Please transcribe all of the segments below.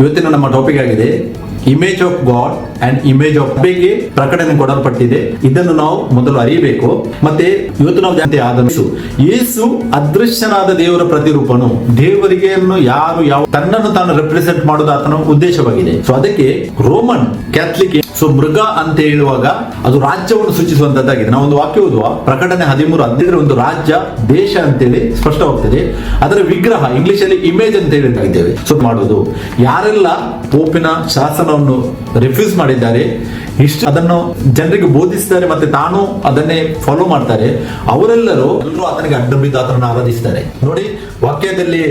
ಇವತ್ತಿನ ನಮ್ಮ ಟಾಪಿಕ್ ಆಗಿದೆ image of God and image of ಬಗ್ಗೆ ಪ್ರಕಟಣೆ ಕೊಡಲ್ಪಟ್ಟಿದೆ. ಇದನ್ನು ನಾವು ಮೊದಲು ಅರಿಯಬೇಕು ಮತ್ತೆ ಇವತ್ತು ನಾವು ಜಾತಿ ಯೇಸು. ಅದೃಶ್ಯನಾದ ದೇವರ ಪ್ರತಿರೂಪನು. ದೇವರಿಗೆ ಯಾರು ಯಾವ ತನ್ನನ್ನು ತಾನು ರೆಪ್ರೆಸೆಂಟ್ ಮಾಡೋದು ಆತನ ಉದ್ದೇಶವಾಗಿದೆ. ಸೊ ಅದಕ್ಕೆ ರೋಮನ್ ಕ್ಯಾಥಲಿಕ್ ಸೊ ಮೃಗ ಅಂತ ಹೇಳುವಾಗ ಅದು ರಾಜ್ಯವನ್ನು ಸೂಚಿಸುವಂತದ್ದಾಗಿದೆ. ನಾವು ಒಂದು ವಾಕ್ಯ ಓದುವ. ಪ್ರಕಟಣೆ ಹದಿಮೂರು ಹದಿನೈದರ ಒಂದು ರಾಜ್ಯ, ದೇಶ ಅಂತೇಳಿ ಸ್ಪಷ್ಟವಾಗ್ತದೆ. ಅದರ ವಿಗ್ರಹ ಇಂಗ್ಲಿಷ್ ಅಲ್ಲಿ ಇಮೇಜ್ ಅಂತ ಹೇಳಿದ್ದೇವೆ ಸೊ ಮಾಡುವುದು. ಯಾರೆಲ್ಲ ಪೋಪಿನ ಶಾಸನವನ್ನು ರಿಫ್ಯೂಸ್ ಮಾಡಿದ್ದಾರೆ. ಇಷ್ಟು ಅದನ್ನು ಜನರಿಗೆ ಬೋಧಿಸ್ತಾರೆ ಮತ್ತೆ ತಾನು ಅದನ್ನೇ ಫಾಲೋ ಮಾಡ್ತಾರೆ. ಅವರೆಲ್ಲರೂ ಎಲ್ಲರೂ ಆತನಿಗೆ ಅಡ್ಡಬಿದ್ದು ಆತನನ್ನು ಆರಾಧಿಸ್ತಾರೆ. ನೋಡಿ, ವಾಕ್ಯದಲ್ಲಿ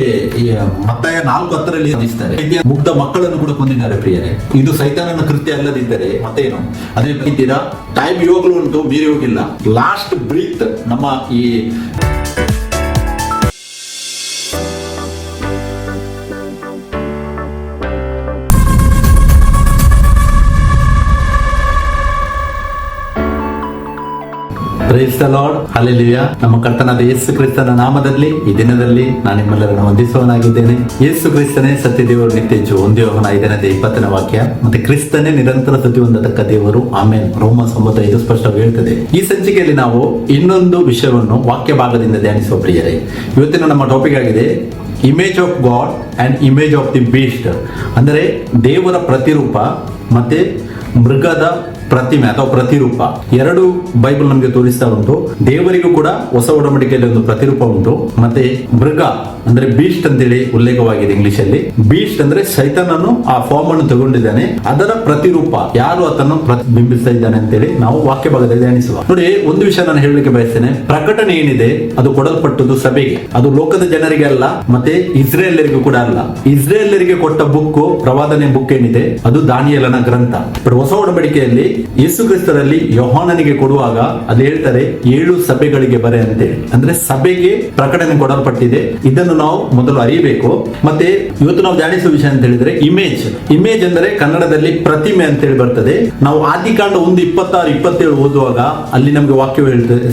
ಮತ್ತಾಯ ನಾಲ್ಕು ಹತ್ತರಲ್ಲಿ ಆರಾಧಿಸ್ತಾರೆ. ಮುಗ್ಧ ಮಕ್ಕಳನ್ನು ಕೂಡ ಕೊಂದಿದ್ದಾರೆ ಪ್ರಿಯರೇ. ಇದು ಸೈತಾನನ ಕೃತ್ಯ ಅಲ್ಲದಿದ್ದರೆ ಮತ್ತೇನು? ಅದೇ ರೀತಿಯ ಟೈಮ್ ಇವಾಗಲೂ ಉಂಟು, ಮೀರಿ ಹೋಗಿಲ್ಲ. ಲಾಸ್ಟ್ ಬ್ರೀತ್ ನಮ್ಮ ಈ ಪ್ರೈಸ್ ದ ಲಾರ್ಡ್ ಹಲ್ಲೆಲೂಯ ನಮ್ಮ ಕರ್ತನಾದ ಯೇಸು ಕ್ರಿಸ್ತನ ನಾಮದಲ್ಲಿ ಈ ದಿನದಲ್ಲಿ ನಾನು ನಿಮ್ಮೆಲ್ಲರನ್ನು ವಂದಿಸುವನಾಗಿದ್ದೇನೆ ಯೇಸು ಕ್ರಿಸ್ತನೇ ಸತ್ಯ ದೇವರು ನಿತ್ಯ ಹೊಂದಿರುವವನ ಐದನೇ ಇಪ್ಪತ್ತನೇ ವಾಕ್ಯ. ಮತ್ತೆ ಕ್ರಿಸ್ತನೇ ನಿರಂತರ ಸತಿ ಹೊಂದತಕ್ಕ ದೇವರು. ಆಮೇನ್. ರೋಮ ಸಂಬಂಧ ಸ್ಪಷ್ಟವಾಗಿ ಹೇಳ್ತದೆ. ಈ ಸಂಚಿಕೆಯಲ್ಲಿ ನಾವು ಇನ್ನೊಂದು ವಿಷಯವನ್ನು ವಾಕ್ಯ ಭಾಗದಿಂದ ಧ್ಯಾನಿಸುವ ಪ್ರಿಯರೇ. ಇವತ್ತಿನ ನಮ್ಮ ಟಾಪಿಕ್ ಆಗಿದೆ image of God and image of the beast ಅಂದರೆ ದೇವರ ಪ್ರತಿರೂಪ ಮತ್ತೆ ಮೃಗದ ಪ್ರತಿಮೆ ಅಥವಾ ಪ್ರತಿರೂಪ. ಎರಡು ಬೈಬಲ್ ನಮಗೆ ತೋರಿಸ್ತಾ ಉಂಟು. ದೇವರಿಗೂ ಕೂಡ ಹೊಸ ಒಡಂಬಡಿಕೆಯಲ್ಲಿ ಒಂದು ಪ್ರತಿರೂಪ ಉಂಟು. ಮತ್ತೆ ಮೃಗ, ಅಂದ್ರೆ ಬೀಸ್ಟ್ ಅಂತೇಳಿ ಉಲ್ಲೇಖವಾಗಿದೆ ಇಂಗ್ಲಿಷ್ ಅಲ್ಲಿ ಬೀಸ್ಟ್ ಅಂದ್ರೆ ಸೈತನನ್ನು ಆ ಫಾರ್ಮ್ ಅನ್ನು ತಗೊಂಡಿದ್ದಾನೆ. ಅದರ ಪ್ರತಿರೂಪ, ಯಾರು ಅದನ್ನು ಪ್ರತಿಬಿಂಬಿಸ್ತಾ ಇದ್ದಾನೆ ಅಂತೇಳಿ ನಾವು ವಾಕ್ಯ ಭಾಗದಲ್ಲಿ ಧ್ಯಾನಿಸುವ. ನೋಡಿ, ಒಂದು ವಿಷಯ ನಾನು ಹೇಳಲಿಕ್ಕೆ ಬಯಸ್ತೇನೆ. ಪ್ರಕಟಣೆ ಏನಿದೆ, ಅದು ಕೊಡಲ್ಪಟ್ಟದ್ದು ಸಭೆಗೆ. ಅದು ಲೋಕದ ಜನರಿಗೆ ಅಲ್ಲ, ಮತ್ತೆ ಇಸ್ರೇಲರಿಗೂ ಕೂಡ ಅಲ್ಲ. ಇಸ್ರೇಲರಿಗೆ ಕೊಟ್ಟ ಬುಕ್ ಪ್ರವಾದನೆ ಬುಕ್ ಏನಿದೆ, ಅದು ದಾನಿಯಲನ ಗ್ರಂಥ. ಹೊಸ ಒಡಂಬಡಿಕೆಯಲ್ಲಿ ಯೇಸು ಕ್ರಿಸ್ತರಲ್ಲಿ ಯೋಹಾನನಿಗೆ ಕೊಡುವಾಗ ಅದು ಹೇಳ್ತಾರೆ, ಏಳು ಸಭೆಗಳಿಗೆ ಬರೆ ಅಂತೇಳಿ ಅಂದ್ರೆ ಸಭೆಗೆ ಪ್ರಕಟಣೆ ಕೊಡಲ್ಪಟ್ಟಿದೆ. ಇದನ್ನು ನಾವು ಮೊದಲು ಅರಿಯಬೇಕು ಮತ್ತೆ ಇವತ್ತು ನಾವು ಧ್ಯಾನಿಸುವ ವಿಷಯ ಅಂತ ಹೇಳಿದ್ರೆ ಇಮೇಜ್. ಇಮೇಜ್ ಅಂದರೆ ಕನ್ನಡದಲ್ಲಿ ಪ್ರತಿಮೆ ಅಂತ ಹೇಳಿ ಬರ್ತದೆ. ನಾವು ಆದಿಕಾಂಡ ಒಂದು ಇಪ್ಪತ್ತಾರು, ಇಪ್ಪತ್ತೇಳು ಓದುವಾಗ ಅಲ್ಲಿ ನಮಗೆ ವಾಕ್ಯ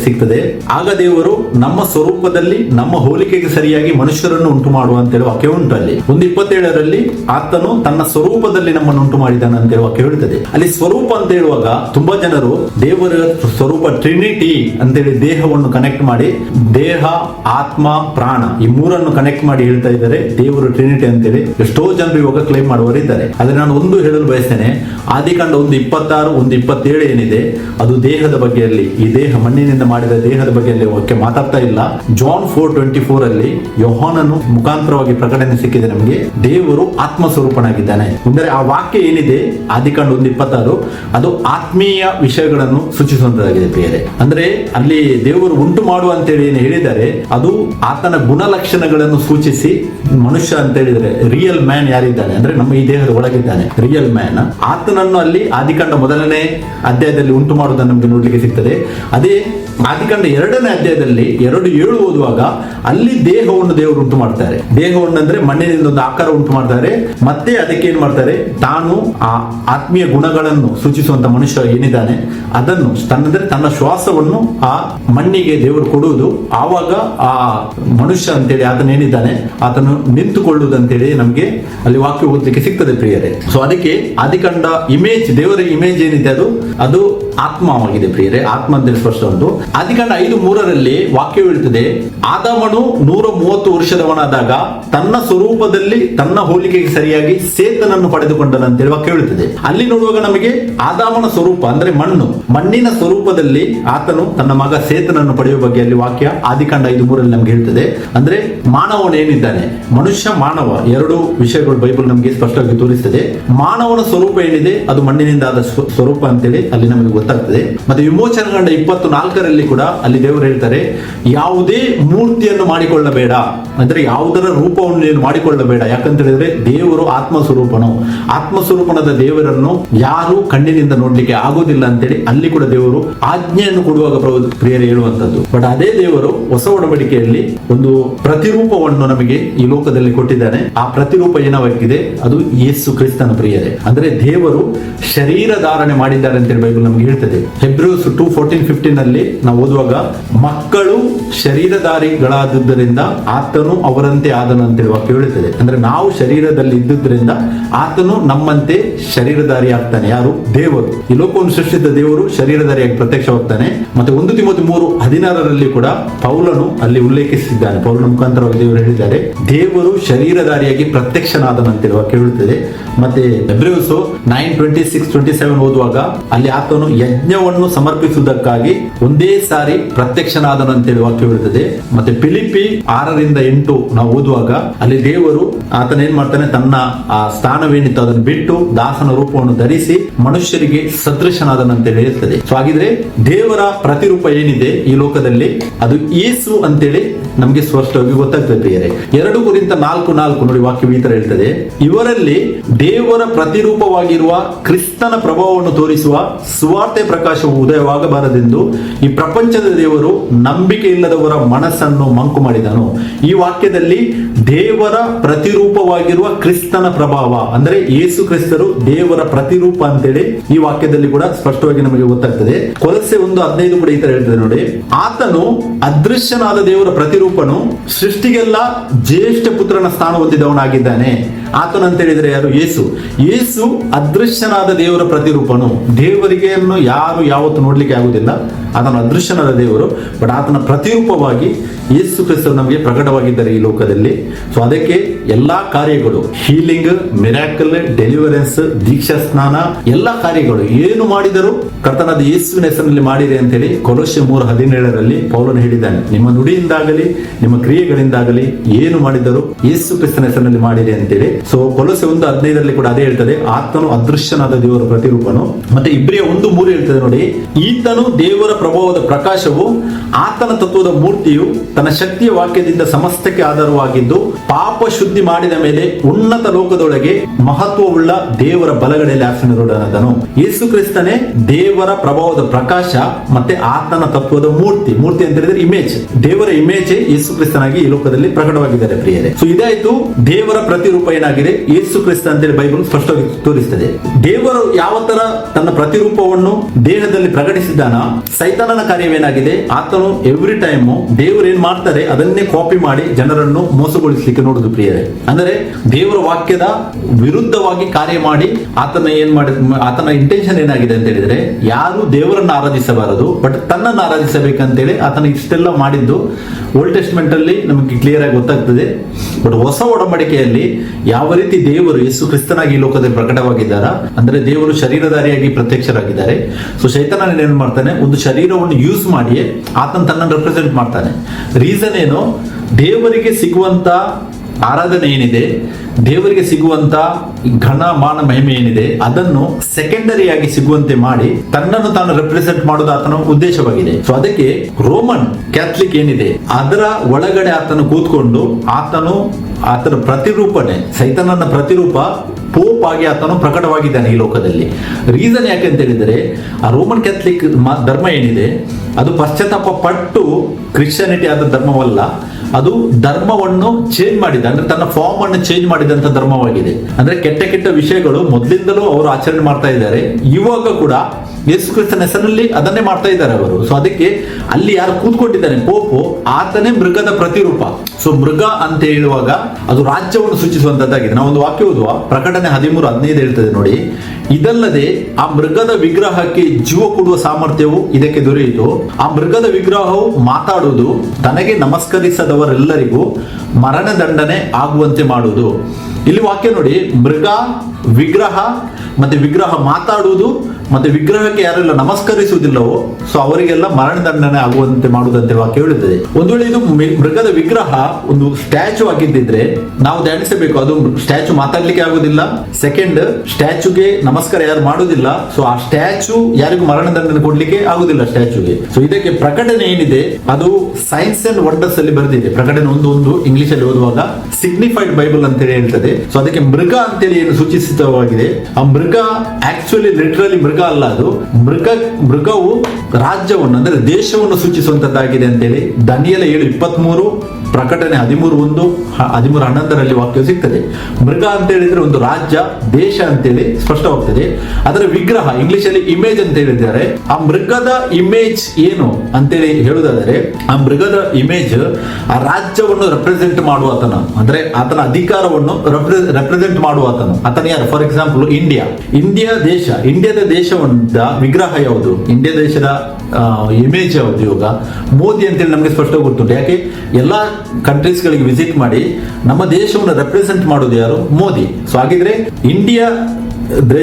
ಸಿಗ್ತದೆ. ಆಗ ದೇವರು ನಮ್ಮ ಸ್ವರೂಪದಲ್ಲಿ, ನಮ್ಮ ಹೋಲಿಕೆಗೆ ಸರಿಯಾಗಿ ಮನುಷ್ಯರನ್ನು ಉಂಟು ಮಾಡುವ ಅಂತೇಳಿ ವಾಕ್ಯ ಉಂಟು ಅಲ್ಲಿ. ಒಂದು ಇಪ್ಪತ್ತೇಳರಲ್ಲಿ ಆತನು ತನ್ನ ಸ್ವರೂಪದಲ್ಲಿ ನಮ್ಮನ್ನು ಉಂಟು ಮಾಡಿದ್ದಾನೆ ಅಂತೇಳಿ ವಾಕ್ಯ ಹೇಳ್ತದೆ. ಅಲ್ಲಿ ಸ್ವರೂಪ ಅಂತ ಹೇಳುವಾಗ ತುಂಬಾ ಜನರು ದೇವರ ಸ್ವರೂಪ ಟ್ರಿನಿಟಿ ಅಂತೇಳಿ ದೇಹವನ್ನು ಕನೆಕ್ಟ್ ಮಾಡಿ ದೇಹ, ಆತ್ಮ, ಪ್ರಾಣ ಈ ಮೂರನ್ನು ಕನೆಕ್ಟ್ ಮಾಡಿ ಹೇಳ್ತಾ ಇದ್ದಾರೆ ದೇವರು ಟ್ರಿನಿಟಿ ಅಂತೇಳಿ ಎಷ್ಟೋ ಜನರು ಇವಾಗ ಕ್ಲೈಮ್ ಮಾಡುವವರು ಇದ್ದಾರೆ ಆದ್ರೆ ನಾನು ಒಂದು ಹೇಳಲು ಬಯಸ್ತೇನೆ ಆದಿಕಾಂಡ ಒಂದು ಇಪ್ಪತ್ತಾರು, ಒಂದು ಇಪ್ಪತ್ತೇಳು ಏನಿದೆ, ಅದು ದೇಹದ ಬಗ್ಗೆಯಲ್ಲಿ ಈ ದೇಹ ಮಣ್ಣಿನಿಂದ ಮಾಡಿದ ದೇಹದ ಬಗ್ಗೆಯಲ್ಲಿ ಓಕೆ, ಮಾತಾಡ್ತಾ ಇಲ್ಲ. ಜಾನ್ ಫೋರ್ ಟ್ವೆಂಟಿ ಫೋರ್ ಅಲ್ಲಿ ಯೋಹಾನನು ಮುಖಾಂತರವಾಗಿ ಪ್ರಕಟಣೆ ಸಿಕ್ಕಿದೆ ನಮಗೆ. ದೇವರು ಆತ್ಮ ಸ್ವರೂಪನಾಗಿದ್ದಾನೆ ಅಂದರೆ ಆ ವಾಕ್ಯ ಏನಿದೆ? ಆದಿಕಾಂಡ ಒಂದು ಇಪ್ಪತ್ತಾರು, ಅದು ಆತ್ಮೀಯ ವಿಷಯಗಳನ್ನು ಸೂಚಿಸುವಂತದಾಗಿದೆ ಬೇರೆ ಅಂದ್ರೆ ಅಲ್ಲಿ ದೇವರು ಉಂಟು ಮಾಡುವ ಅಂತೇಳಿ ಏನು ಹೇಳಿದರೆ ಅದು ಆತನ ಗುಣಲಕ್ಷಣಗಳನ್ನು ಸೂಚಿಸಿ ಮನುಷ್ಯ ಅಂತ ಹೇಳಿದ್ರೆ ರಿಯಲ್ ಮ್ಯಾನ್ ಯಾರಿದ್ದಾನೆ ಅಂದ್ರೆ ನಮ್ಮ ಈ ದೇಹದ ಒಳಗಿದ್ದಾನೆ ರಿಯಲ್ ಮ್ಯಾನ್ ಅಲ್ಲಿ ಆದಿಕಾಂಡ ಮೊದಲನೇ ಅಧ್ಯಾಯದಲ್ಲಿ ಉಂಟು ಮಾಡುವುದನ್ನು ನಮಗೆ ನೋಡ್ಲಿಕ್ಕೆ ಸಿಗ್ತದೆ. ಅದೇ ಆದಿಕಾಂಡ ಎರಡನೇ ಅಧ್ಯಾಯದಲ್ಲಿ ಎರಡು ಏಳು ಓದುವಾಗ ಅಲ್ಲಿ ದೇಹವನ್ನು ದೇವರು ಉಂಟು ಮಾಡ್ತಾರೆ. ದೇಹವನ್ನು ಅಂದ್ರೆ ಮಣ್ಣಿನಿಂದ ಒಂದು ಆಕಾರ ಉಂಟು ಮಾಡ್ತಾರೆ. ಮತ್ತೆ ಅದಕ್ಕೆ ಏನ್ ಮಾಡ್ತಾರೆ? ತಾನು ಆ ಆತ್ಮೀಯ ಗುಣಗಳನ್ನು ಸೂಚಿಸುವಂತ ಮನುಷ್ಯ ಏನಿದ್ದಾನೆ, ಅದನ್ನು ತನ್ನಂದ್ರೆ ತನ್ನ ಶ್ವಾಸವನ್ನು ಆ ಮಣ್ಣಿಗೆ ದೇವರು ಕೊಡುವುದು. ಆವಾಗ ಆ ಮನುಷ್ಯ ಅಂತೇಳಿ ಆತನ ಏನಿದ್ದಾನೆ? ಆತನು ನಿಂತುಕೊಳ್ಳುವುದು ಅಂತೇಳಿ ನಮಗೆ ಅಲ್ಲಿ ವಾಕ್ಯ ಓದಲಿಕ್ಕೆ ಸಿಗ್ತದೆ ಪ್ರಿಯರೇ. ಸೊ ಅದಕ್ಕೆ ಆದಿಕಂಡ ಇಮೇಜ್ ದೇವರ ಇಮೇಜ್ ಏನಿದೆ ಅದು? ಅದು ಆತ್ಮವಾಗಿದೆ ಪ್ರಿಯರೇ ಆತ್ಮ ಅಂತೇಳಿ ಸ್ಪಷ್ಟ ಉಂಟು ಆದಿಕಾಂಡ ಐದು ಮೂರರಲ್ಲಿ ವಾಕ್ಯ ಹೇಳ್ತದೆ, ಆದಾಮನು ನೂರ ಮೂವತ್ತು ವರ್ಷದವನಾದಾಗ ತನ್ನ ಸ್ವರೂಪದಲ್ಲಿ ತನ್ನ ಹೋಲಿಕೆಗೆ ಸರಿಯಾಗಿ ಸೇತನನ್ನು ಪಡೆದುಕೊಂಡನಂತೇಳಿ ವಾಕ್ಯ ಹೇಳುತ್ತದೆ ಅಲ್ಲಿ ನೋಡುವಾಗ ನಮಗೆ ಆದಾಮನ ಸ್ವರೂಪ, ಅಂದ್ರೆ ಮಣ್ಣು, ಮಣ್ಣಿನ ಸ್ವರೂಪದಲ್ಲಿ ಆತನು ತನ್ನ ಮಗ ಸೇತನನ್ನು ಪಡೆಯುವ ಬಗ್ಗೆ ಅಲ್ಲಿ ವಾಕ್ಯ ಆದಿಕಾಂಡ ಐದು ಮೂರಲ್ಲಿ ನಮ್ಗೆ ಹೇಳ್ತದೆ. ಅಂದ್ರೆ ಮಾನವನ ಏನಿದ್ದಾನೆ ಮನುಷ್ಯ, ಮಾನವ, ಎರಡು ವಿಷಯಗಳು ಬೈಬಲ್ ನಮಗೆ ಸ್ಪಷ್ಟವಾಗಿ ತೋರಿಸ್ತದೆ. ಮಾನವನ ಸ್ವರೂಪ ಏನಿದೆ? ಅದು ಮಣ್ಣಿನಿಂದ ಆದ ಸ್ವ- ಸ್ವರೂಪ ಅಂತೇಳಿ ಅಲ್ಲಿ ನಮಗೆ ಗೊತ್ತಾಗ್ತದೆ. ಮತ್ತೆ ವಿಮೋಚನಗಂಡ ಇಪ್ಪತ್ತು ನಾಲ್ಕರಲ್ಲಿ ಕೂಡ ಅಲ್ಲಿ ದೇವರು ಹೇಳ್ತಾರೆ, ಯಾವುದೇ ಮೂರ್ತಿಯನ್ನು ಮಾಡಿಕೊಳ್ಳಬೇಡ. ಅಂದ್ರೆ ಯಾವುದರ ರೂಪವನ್ನು ನೀನು ಮಾಡಿಕೊಳ್ಳಬೇಡ. ಯಾಕಂತ ಹೇಳಿದ್ರೆ ದೇವರು ಆತ್ಮ ಸ್ವರೂಪನು ಆತ್ಮ ಸ್ವರೂಪನದ ದೇವರನ್ನು ಯಾರು ಕಣ್ಣಿನಿಂದ ನೋಡ್ಲಿಕ್ಕೆ ಆಗೋದಿಲ್ಲ ಅಂತೇಳಿ ಅಲ್ಲಿ ಕೂಡ ದೇವರು ಆಜ್ಞೆಯನ್ನು ಕೊಡುವಾಗ ಪ್ರಿಯರೇ ಹೇಳುವಂತದ್ದು ಬಟ್ ಅದೇ ದೇವರು ಹೊಸ ಒಡಂಬಡಿಕೆಯಲ್ಲಿ ಒಂದು ಪ್ರತಿರೂಪವನ್ನು ನಮಗೆ ಈ ಲೋಕದಲ್ಲಿ ಕೊಟ್ಟಿದ್ದಾನೆ. ಆ ಪ್ರತಿರೂಪ ಏನವಾಗಿದೆ? ಅದು ಯೇಸು ಕ್ರಿಸ್ತನ ಪ್ರಿಯರೇ. ಅಂದ್ರೆ ದೇವರು ಶರೀರ ಧಾರಣೆ ಮಾಡಿದ್ದಾರೆ ಅಂತೇಳಿ ಬೈಬಲ್ ನಮಗೆ ಹೇಳ್ತದೆ ಹೆಬ್ರೂಸ್ ಟೂ ಫೋರ್ಟೀನ್ ಫಿಫ್ಟೀನ್ ಅಲ್ಲಿ ನಾವು ಓದುವಾಗ, ಮಕ್ಕಳು ಶರೀರಧಾರಿಗಳಾದುದರಿಂದ ಆತನು ಅವರಂತೆ ಆದನು ಅಂತ ಹೇಳುವಾಗ ಹೇಳುತ್ತದೆ ಅಂದ್ರೆ ನಾವು ಶರೀರದಲ್ಲಿ ಇದ್ದುದರಿಂದ ಆತನು ನಮ್ಮಂತೆ ಶರೀರಧಾರಿ ಆಗ್ತಾನೆ ಯಾರು? ದೇವರು. ಈ ಲೋಕವನ್ನು ಸೃಷ್ಟಿಸಿದ ದೇವರು ಶರೀರಧಾರಿಯಾಗಿ ಪ್ರತ್ಯಕ್ಷವಾಗ್ತಾನೆ. ಮತ್ತೆ ಒಂದು ತಿಮ್ಮತ್ತು ಮೂರು ಹದಿನಾರರಲ್ಲಿ ಕೂಡ ಪೌಲನು ಅಲ್ಲಿ ಉಲ್ಲೇಖಿಸಿದ್ದಾನೆ. ಪೌಲನ ಮುಖಾಂತರವಾಗಿ ದೇವರು ಹೇಳಿದ್ದಾರೆ, ದೇವರು ಶರೀರಧಾರಿಯಾಗಿ ಪ್ರತ್ಯಕ್ಷನಾದನಂತಿರುವ ಕೇಳುತ್ತದೆ. ಮತ್ತೆ February nine twenty six twenty seven ಓದುವಾಗ ಅಲ್ಲಿ ಆತನು ಯಜ್ಞವನ್ನು ಸಮರ್ಪಿಸುವುದಕ್ಕಾಗಿ ಒಂದೇ ಸಾರಿ ಪ್ರತ್ಯಕ್ಷನಾದನು ಅಂತೇಳಿ ವಾಕ್ಯ ಹೇಳುತ್ತದೆ ಮತ್ತೆ ಫಿಲಿಪಿ ಆರರಿಂದ ಎಂಟು ನಾವು ಓದುವಾಗ ಅಲ್ಲಿ ದೇವರು ಆತನ ಏನ್ ಮಾಡ್ತಾನೆ? ತನ್ನ ಆ ಸ್ಥಾನವೇನಿತ್ತು ಅದನ್ನು ಬಿಟ್ಟು ದಾಸನ ರೂಪವನ್ನು ಧರಿಸಿ ಮನುಷ್ಯರಿಗೆ ಸದೃಶನಾದನಂತೇಳಿ ಹೇಳ್ತದೆ. ಸೊ ಹಾಗಿದ್ರೆ ದೇವರ ಪ್ರತಿರೂಪ ಏನಿದೆ ಈ ಲೋಕದಲ್ಲಿ? ಅದು ಏಸು ಅಂತೇಳಿ ನಮಗೆ ಸ್ಪಷ್ಟವಾಗಿ ಗೊತ್ತಾಗ್ತದೆ ಪ್ರಿಯರೇ. ಎರಡು ಕುರಿತ ನಾಲ್ಕು ನಾಲ್ಕು ನೋಡಿ ವಾಕ್ಯ ಈ ತರ ಹೇಳ್ತದೆ. ಇವರಲ್ಲಿ ದೇವರ ಪ್ರತಿರೂಪವಾಗಿರುವ ಕ್ರಿಸ್ತನ ಪ್ರಭಾವವನ್ನು ತೋರಿಸುವ ಸುವಾರ್ತೆ ಪ್ರಕಾಶವು ಉದಯವಾಗಬಾರದೆಂದು ಈ ಪ್ರಪಂಚದ ದೇವರು ನಂಬಿಕೆ ಇಲ್ಲದವರ ಮನಸ್ಸನ್ನು ಮಂಕು ಮಾಡಿದನು. ಈ ವಾಕ್ಯದಲ್ಲಿ ದೇವರ ಪ್ರತಿರೂಪವಾಗಿರುವ ಕ್ರಿಸ್ತನ ಪ್ರಭಾವ, ಅಂದ್ರೆ ಯೇಸು ಕ್ರಿಸ್ತರು ದೇವರ ಪ್ರತಿರೂಪ ಅಂತೇಳಿ ಈ ವಾಕ್ಯದಲ್ಲಿ ಕೂಡ ಸ್ಪಷ್ಟವಾಗಿ ನಮಗೆ ಗೊತ್ತಾಗ್ತದೆ. ಕೊಲಸೆ ಒಂದು ಹದಿನೈದು ಕೂಡ ಈ ತರ ಹೇಳ್ತದೆ ನೋಡಿ. ಆತನು ಅದೃಶ್ಯನಾದ ದೇವರ ಪ್ರತಿರೂಪನು ಸೃಷ್ಟಿಗೆಲ್ಲ ಜ್ಯೇಷ್ಠ ಪುತ್ರನ ಸ್ಥಾನ ಹೊಂದಿದವನಾಗಿದ್ದಾನೆ. ಆತನು ಅಂತ ಹೇಳಿದ್ರೆ ಯಾರು? ಯೇಸು. ಯೇಸು ಅದೃಶ್ಯನಾದ ದೇವರ ಪ್ರತಿರೂಪನು. ದೇವರಿಗೆಯನ್ನು ಯಾರು ಯಾವತ್ತು ನೋಡ್ಲಿಕ್ಕೆ ಆಗುವುದಿಲ್ಲ. ಆತನ ಅದೃಶ್ಯನಾದ ದೇವರು. ಬಟ್ ಆತನ ಪ್ರತಿರೂಪವಾಗಿ ಯೇಸು ಕ್ರಿಸ್ತರು ನಮಗೆ ಪ್ರಕಟವಾಗಿದ್ದಾರೆ ಈ ಲೋಕದಲ್ಲಿ. ಸೊ ಅದಕ್ಕೆ ಎಲ್ಲಾ ಕಾರ್ಯಗಳು ಹೀಲಿಂಗ್ ಮಿರಾಕಲ್ ಡೆಲಿವರೆನ್ಸ್ ದೀಕ್ಷಾ ಸ್ನಾನ, ಎಲ್ಲಾ ಕಾರ್ಯಗಳು ಏನು ಮಾಡಿದರೂ ಕರ್ತನಾದ ಯೇಸುವಿನ ಹೆಸರಿನಲ್ಲಿ ಮಾಡಿರಿ ಅಂತೇಳಿ ಕೊಲೋಶ್ಯ ಮೂರು ಹದಿನೇಳರಲ್ಲಿ ಪೌಲನು ಹೇಳಿದ್ದಾನೆ. ನಿಮ್ಮ ನುಡಿಯಿಂದಾಗಲಿ, ನಿಮ್ಮ ಕ್ರಿಯೆಗಳಿಂದಾಗಲಿ ಏನು ಮಾಡಿದರೂ ಯೇಸು ಕ್ರಿಸ್ತನ ಹೆಸರಿನಲ್ಲಿ ಮಾಡಿದೆ ಅಂತೇಳಿ ಸೊ ಕೊಲಸೆ ಒಂದು ಹದಿನೈದರಲ್ಲಿ ಕೂಡ ಅದೇ ಹೇಳ್ತದೆ, ಆತನು ಅದೃಶ್ಯನಾದ ದೇವರ ಪ್ರತಿರೂಪನು. ಮತ್ತೆ ಇಬ್ರಿಯ ಒಂದು ಮೂರು ಹೇಳ್ತದೆ ನೋಡಿ, ಈತನು ದೇವರ ಪ್ರಭಾವದ ಪ್ರಕಾಶವು, ಆತನ ತತ್ವದ ಮೂರ್ತಿಯು, ತನ್ನ ಶಕ್ತಿಯ ವಾಕ್ಯದಿಂದ ಸಮಸ್ತಕ್ಕೆ ಆಧಾರವಾಗಿದ್ದು, ಪಾಪ ಶುದ್ಧಿ ಮಾಡಿದ ಮೇಲೆ ಉನ್ನತ ಲೋಕದೊಳಗೆ ಮಹತ್ವವುಳ್ಳ ದೇವರ ಬಲಗಡೆಯಲ್ಲಿ ಆಸನದೊಡನಾದನು ಯೇಸು ಕ್ರಿಸ್ತನೇ ದೇವರ ಪ್ರಭಾವದ ಪ್ರಕಾಶ ಮತ್ತೆ ಆತನ ತತ್ವದ ಮೂರ್ತಿ. ಮೂರ್ತಿ ಅಂತ ಹೇಳಿದ್ರೆ ಇಮೇಜ್ ದೇವರ ಇಮೇಜ್ ಯೇಸು ಕ್ರಿಸ್ತನಾಗಿ ಈ ಲೋಕದಲ್ಲಿ ಪ್ರಕಟವಾಗಿದ್ದಾರೆ ಪ್ರಿಯರೇ. ಸೊ ಇದಾಯ್ತು ದೇವರ ಪ್ರತಿರೂಪ ಏನಾಗಿದೆ? ಯೇಸು ಕ್ರಿಸ್ತ ಅಂತೇಳಿ ಬೈಬಲ್ ಸ್ಪಷ್ಟವಾಗಿ ತೋರಿಸ್ತದೆ. ದೇವರು ಯಾವ ತರ ತನ್ನ ಪ್ರತಿರೂಪವನ್ನು ದೇಹದಲ್ಲಿ ಪ್ರಕಟಿಸಿದಾನ ಸೈತಾನನ ಕಾರ್ಯವೇನಾಗಿದೆ? ಆತನು ಎವ್ರಿ ಟೈಮ್ ದೇವರು ಏನ್ ಮಾಡ್ತಾರೆ? ಅದನ್ನೇ ಕಾಪಿ ಮಾಡಿ ಜನರನ್ನು ಮೋಸಗೊಳಿಸಲಿಕ್ಕೆ ನೋಡುದು ಪ್ರಿಯರೇ. ಅಂದರೆ ದೇವರ ವಾಕ್ಯದ ವಿರುದ್ಧವಾಗಿ ಕಾರ್ಯ ಮಾಡಿ ಆತನ ಏನ್ ಮಾಡಿ, ಆತನ ಇಂಟೆನ್ಷನ್ ಏನಾಗಿದೆ ಅಂತ ಹೇಳಿದ್ರೆ, ಯಾರು ದೇವರನ್ನು ಆರಾಧಿಸಬಾರದು ಬಟ್ ತನ್ನನ್ನು ಆರಾಧಿಸಬೇಕಂತೇಳಿ ಆತನ ಇಷ್ಟೆಲ್ಲ ಮಾಡಿದ್ದು ಓಲ್ಡ್ ಟೆಸ್ಟ್ಮೆಂಟ್ ಅಲ್ಲಿ ನಮಗೆ ಕ್ಲಿಯರ್ ಆಗಿ ಗೊತ್ತಾಗ್ತದೆ. ಬಟ್ ಹೊಸ ಒಡಂಬಡಿಕೆಯಲ್ಲಿ ಯಾವ ರೀತಿ ದೇವರು ಯೇಸು ಕ್ರಿಸ್ತನಾಗಿ ಈ ಲೋಕದಲ್ಲಿ ಪ್ರಕಟವಾಗಿದ್ದಾರ? ಅಂದ್ರೆ ದೇವರು ಶರೀರಧಾರಿಯಾಗಿ ಪ್ರತ್ಯಕ್ಷರಾಗಿದ್ದಾರೆ. ಸೊ ಶೈತನ ಏನ್ ಮಾಡ್ತಾನೆ? ಒಂದು ಶರೀರವನ್ನು ಯೂಸ್ ಮಾಡಿ ಆತನ ತನ್ನನ್ನು ರೆಪ್ರೆಸೆಂಟ್ ಮಾಡ್ತಾನೆ. ರೀಸನ್ ಏನು? ದೇವರಿಗೆ ಸಿಗುವಂತ ಆರಾಧನೆ ಏನಿದೆ? ದೇವರಿಗೆ ಸಿಗುವಂತ ಘನ, ಮಾನ, ಮಹಿಮೆ ಏನಿದೆ? ಅದನ್ನು ಸೆಕೆಂಡರಿಯಾಗಿ ಸಿಗುವಂತೆ ಮಾಡಿ ತನ್ನನ್ನು ತಾನು ರೆಪ್ರೆಸೆಂಟ್ ಮಾಡೋದು ಆತನ ಉದ್ದೇಶವಾಗಿದೆ. ಸೊ ಅದಕ್ಕೆ ರೋಮನ್ ಕ್ಯಾಥಲಿಕ್ ಏನಿದೆ? ಅದರ ಒಳಗಡೆ ಆತನು ಕೂತ್ಕೊಂಡು ಆತನು ಆತನ ಪ್ರತಿರೂಪನೆ ಸೈತನನ ಪ್ರತಿರೂಪ ಪೋಪ್ ಆಗಿ ಆತನು ಪ್ರಕಟವಾಗಿದ್ದಾನೆ ಈ ಲೋಕದಲ್ಲಿ. ರೀಸನ್ ಯಾಕೆ ಅಂತ ಹೇಳಿದರೆ ಆ ರೋಮನ್ ಕ್ಯಾಥಲಿಕ್ ಧರ್ಮ ಏನಿದೆ, ಅದು ಪಶ್ಚಾತ್ತಾಪ ಪಟ್ಟು ಕ್ರಿಶ್ಚಿಯಾನಿಟಿ ಆದ ಧರ್ಮವಲ್ಲ, ಅದು ಧರ್ಮವನ್ನು ಚೇಂಜ್ ಮಾಡಿದ. ಅಂದ್ರೆ ತನ್ನ ಫಾರ್ಮ್ ಅನ್ನು ಚೇಂಜ್ ಮಾಡಿದಂತ ಧರ್ಮವಾಗಿದೆ. ಅಂದ್ರೆ ಕೆಟ್ಟ ಕೆಟ್ಟ ವಿಷಯಗಳು ಮೊದಲಿಂದಲೂ ಅವರು ಆಚರಣೆ ಮಾಡ್ತಾ ಇದ್ದಾರೆ. ಇವಾಗ ಕೂಡ ಯೇಸು ಕ್ರಿಸ್ತನ ಹೆಸರಿನಲ್ಲಿ ಅದನ್ನೇ ಮಾಡ್ತಾ ಇದ್ದಾರೆ ಅವರು. ಸೊ ಅದಕ್ಕೆ ಅಲ್ಲಿ ಯಾರು ಕೂತ್ಕೊಂಡಿದ್ದಾನೆ ಪೋಪು, ಆತನೇ ಮೃಗದ ಪ್ರತಿರೂಪ. ಸೊ ಮೃಗ ಅಂತ ಹೇಳುವಾಗ ಅದು ರಾಜ್ಯವನ್ನು ಸೂಚಿಸುವಂತದ್ದಾಗಿದೆ. ನಾವು ಒಂದು ವಾಕ್ಯ ಓದುವ. ಪ್ರಕಟಣೆ ಹದಿಮೂರು, ಹದಿನೈದು ಹೇಳ್ತದೆ ನೋಡಿ. ಇದಲ್ಲದೆ ಆ ಮೃಗದ ವಿಗ್ರಹಕ್ಕೆ ಜೀವ ಕೊಡುವ ಸಾಮರ್ಥ್ಯವು ಇದಕ್ಕೆ ದೊರೆಯಿತು. ಆ ಮೃಗದ ವಿಗ್ರಹವು ಮಾತಾಡುವುದು, ತನಗೆ ನಮಸ್ಕರಿಸದವರೆಲ್ಲರಿಗೂ ಮರಣದಂಡನೆ ಆಗುವಂತೆ ಮಾಡುವುದು. ಇಲ್ಲಿ ವಾಕ್ಯ ನೋಡಿ. ಮೃಗ, ವಿಗ್ರಹ, ಮತ್ತೆ ವಿಗ್ರಹ ಮಾತಾಡುವುದು ಮತ್ತೆ ವಿಗ್ರಹಕ್ಕೆ ಯಾರೆಲ್ಲ ನಮಸ್ಕರಿಸುವುದಿಲ್ಲವೋ? ಸೊ ಅವರಿಗೆಲ್ಲ ಮರಣದಂಡನೆ ಆಗುವಂತೆ ಮಾಡುವುದಂತೆ ವಾಕ್ಯ ಹೇಳುತ್ತದೆ ಒಂದು ವೇಳೆ ಇದು ಮೃಗದ ವಿಗ್ರಹ ಒಂದು ಸ್ಟ್ಯಾಚು ಆಗಿದ್ದಿದ್ರೆ ನಾವು ಧ್ಯಾನಿಸಬೇಕು, ಅದು ಸ್ಟ್ಯಾಚು ಮಾತಾಡ್ಲಿಕ್ಕೆ ಆಗುದಿಲ್ಲ ಸೆಕೆಂಡ್ ಸ್ಟ್ಯಾಚುಗೆ ನಮಸ್ಕಾರ ಯಾರು ಮಾಡುವುದಿಲ್ಲ. ಸೊ ಆ ಸ್ಟ್ಯಾಚು ಯಾರಿಗೂ ಮರಣದಂಡನೆ ಕೊಡ್ಲಿಕ್ಕೆ ಆಗುದಿಲ್ಲ ಸ್ಟ್ಯಾಚುಗೆ ಸೊ ಇದಕ್ಕೆ ಪ್ರಕಟಣೆ ಏನಿದೆ? ಅದು ಸೈನ್ಸ್ ಅಂಡ್ ವಂಡರ್ಸ್ ಅಲ್ಲಿ ಬರೆದಿದೆ. ಪ್ರಕಟಣೆ ಒಂದು ಒಂದು ಇಂಗ್ಲಿಷ್ ಅಲ್ಲಿ ಓದುವಾಗ ಸಿಗ್ನಿಫೈಡ್ ಬೈಬಲ್ ಅಂತ ಹೇಳ್ತದೆ. ಸೊ ಅದಕ್ಕೆ ಮೃಗ ಅಂತೇಳಿ ಏನು ಸೂಚಿಸಿತವಾಗಿದೆ ಆ ಮೃಗ ಆಕ್ಚುಲಿ ಲಿಟ್ರಲಿ ಮೃಗ ಅಲ್ಲ ಅದು. ಮೃಗ, ಮೃಗವು ರಾಜ್ಯವನ್ನು, ಅಂದ್ರೆ ದೇಶವನ್ನು ಸೂಚಿಸುವಂತದ್ದಾಗಿದೆ ಅಂತೇಳಿ ದನಿಯಲ ಏಳು ಇಪ್ಪತ್ಮೂರು, ಪ್ರಕಟಣೆ ಹದಿಮೂರು ಒಂದು ಹದಿಮೂರು ಹನ್ನೊಂದರಲ್ಲಿ ವಾಕ್ಯ ಸಿಗ್ತದೆ. ಮೃಗ ಅಂತ ಹೇಳಿದ್ರೆ ಒಂದು ರಾಜ್ಯ, ದೇಶ ಅಂತೇಳಿ ಸ್ಪಷ್ಟವಾಗ್ತದೆ. ಅದರ ವಿಗ್ರಹ ಇಂಗ್ಲಿಷ್ ಅಲ್ಲಿ ಇಮೇಜ್ ಅಂತ ಹೇಳಿದ್ದಾರೆ. ಆ ಮೃಗದ ಇಮೇಜ್ ಏನು ಅಂತೇಳಿ ಹೇಳುವುದಾದರೆ, ಆ ಮೃಗದ ಇಮೇಜ್ ಆ ರಾಜ್ಯವನ್ನು ರೆಪ್ರೆಸೆಂಟ್ ಮಾಡುವ ಆತನ ಅಂದ್ರೆ ಆತನ ಅಧಿಕಾರವನ್ನು ರೆಪ್ರೆಸೆಂಟ್ ಮಾಡುವ ಆತನು ಆತನ ಯಾರು? ಫಾರ್ ಎಕ್ಸಾಂಪಲ್ ಇಂಡಿಯಾ ಇಂಡಿಯಾ ದೇಶ ಇಂಡಿಯಾದ ದೇಶದ ವಿಗ್ರಹ ಯಾವುದು? ಇಂಡಿಯಾ ದೇಶದ ಇಮೇಜ್ ಯಾವುದು ಇವಾಗ? ಮೋದಿ ಅಂತೇಳಿ ನಮಗೆ ಸ್ಪಷ್ಟ ಗೊತ್ತುಂಟು. ಯಾಕೆ? ಎಲ್ಲ ಕಂಟ್ರೀಸ್ಗಳಿಗೆ ವಿಸಿಟ್ ಮಾಡಿ ನಮ್ಮ ದೇಶವನ್ನು ರೆಪ್ರೆಸೆಂಟ್ ಮಾಡೋದು ಯಾರು? ಮೋದಿ. ಸೊ ಹಾಗಿದ್ರೆ ಇಂಡಿಯಾ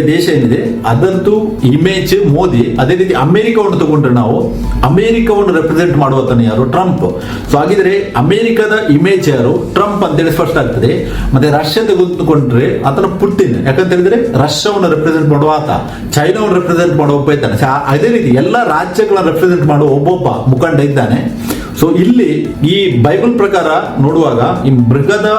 ದೇಶ ಏನಿದೆ? ಅದಂತೂ ಇಮೇಜ್ ಮೋದಿ, ಅದೇ ರೀತಿ ಅಮೆರಿಕವನ್ನು ತಗೊಂಡ್ರೆ ನಾವು, ಅಮೆರಿಕವನ್ನು ರೆಪ್ರೆಸೆಂಟ್ ಮಾಡುವತನ ಯಾರು? ಟ್ರಂಪ್. ಸೊ ಹಾಗಿದ್ರೆ ಅಮೆರಿಕದ ಇಮೇಜ್ ಯಾರು? ಟ್ರಂಪ್ ಅಂತೇಳಿ ಸ್ಪಷ್ಟ ಆಗ್ತದೆ. ಮತ್ತೆ ರಷ್ಯಾ ತೆಗೆದುಕೊಂಡ್ರೆ ಆತನ ಪುಟ್ಟಿನ್. ಯಾಕಂತ ಹೇಳಿದ್ರೆ ರಷ್ಯಾವನ್ನು ರೆಪ್ರೆಸೆಂಟ್ ಮಾಡುವ ಆತ, ಚೈನಾವನ್ನು ರೆಪ್ರೆಸೆಂಟ್ ಮಾಡುವ ಒಬ್ಬ ಇದ್ದಾನೆ. ಅದೇ ರೀತಿ ಎಲ್ಲ ರಾಜ್ಯಗಳನ್ನ ರೆಪ್ರೆಸೆಂಟ್ ಮಾಡುವ ಒಬ್ಬೊಬ್ಬ ಮುಖಂಡ ಇದ್ದಾನೆ. ಸೊ ಇಲ್ಲಿ ಈ ಬೈಬಲ್ ಪ್ರಕಾರ ನೋಡುವಾಗ ಈ ಮೃಗದ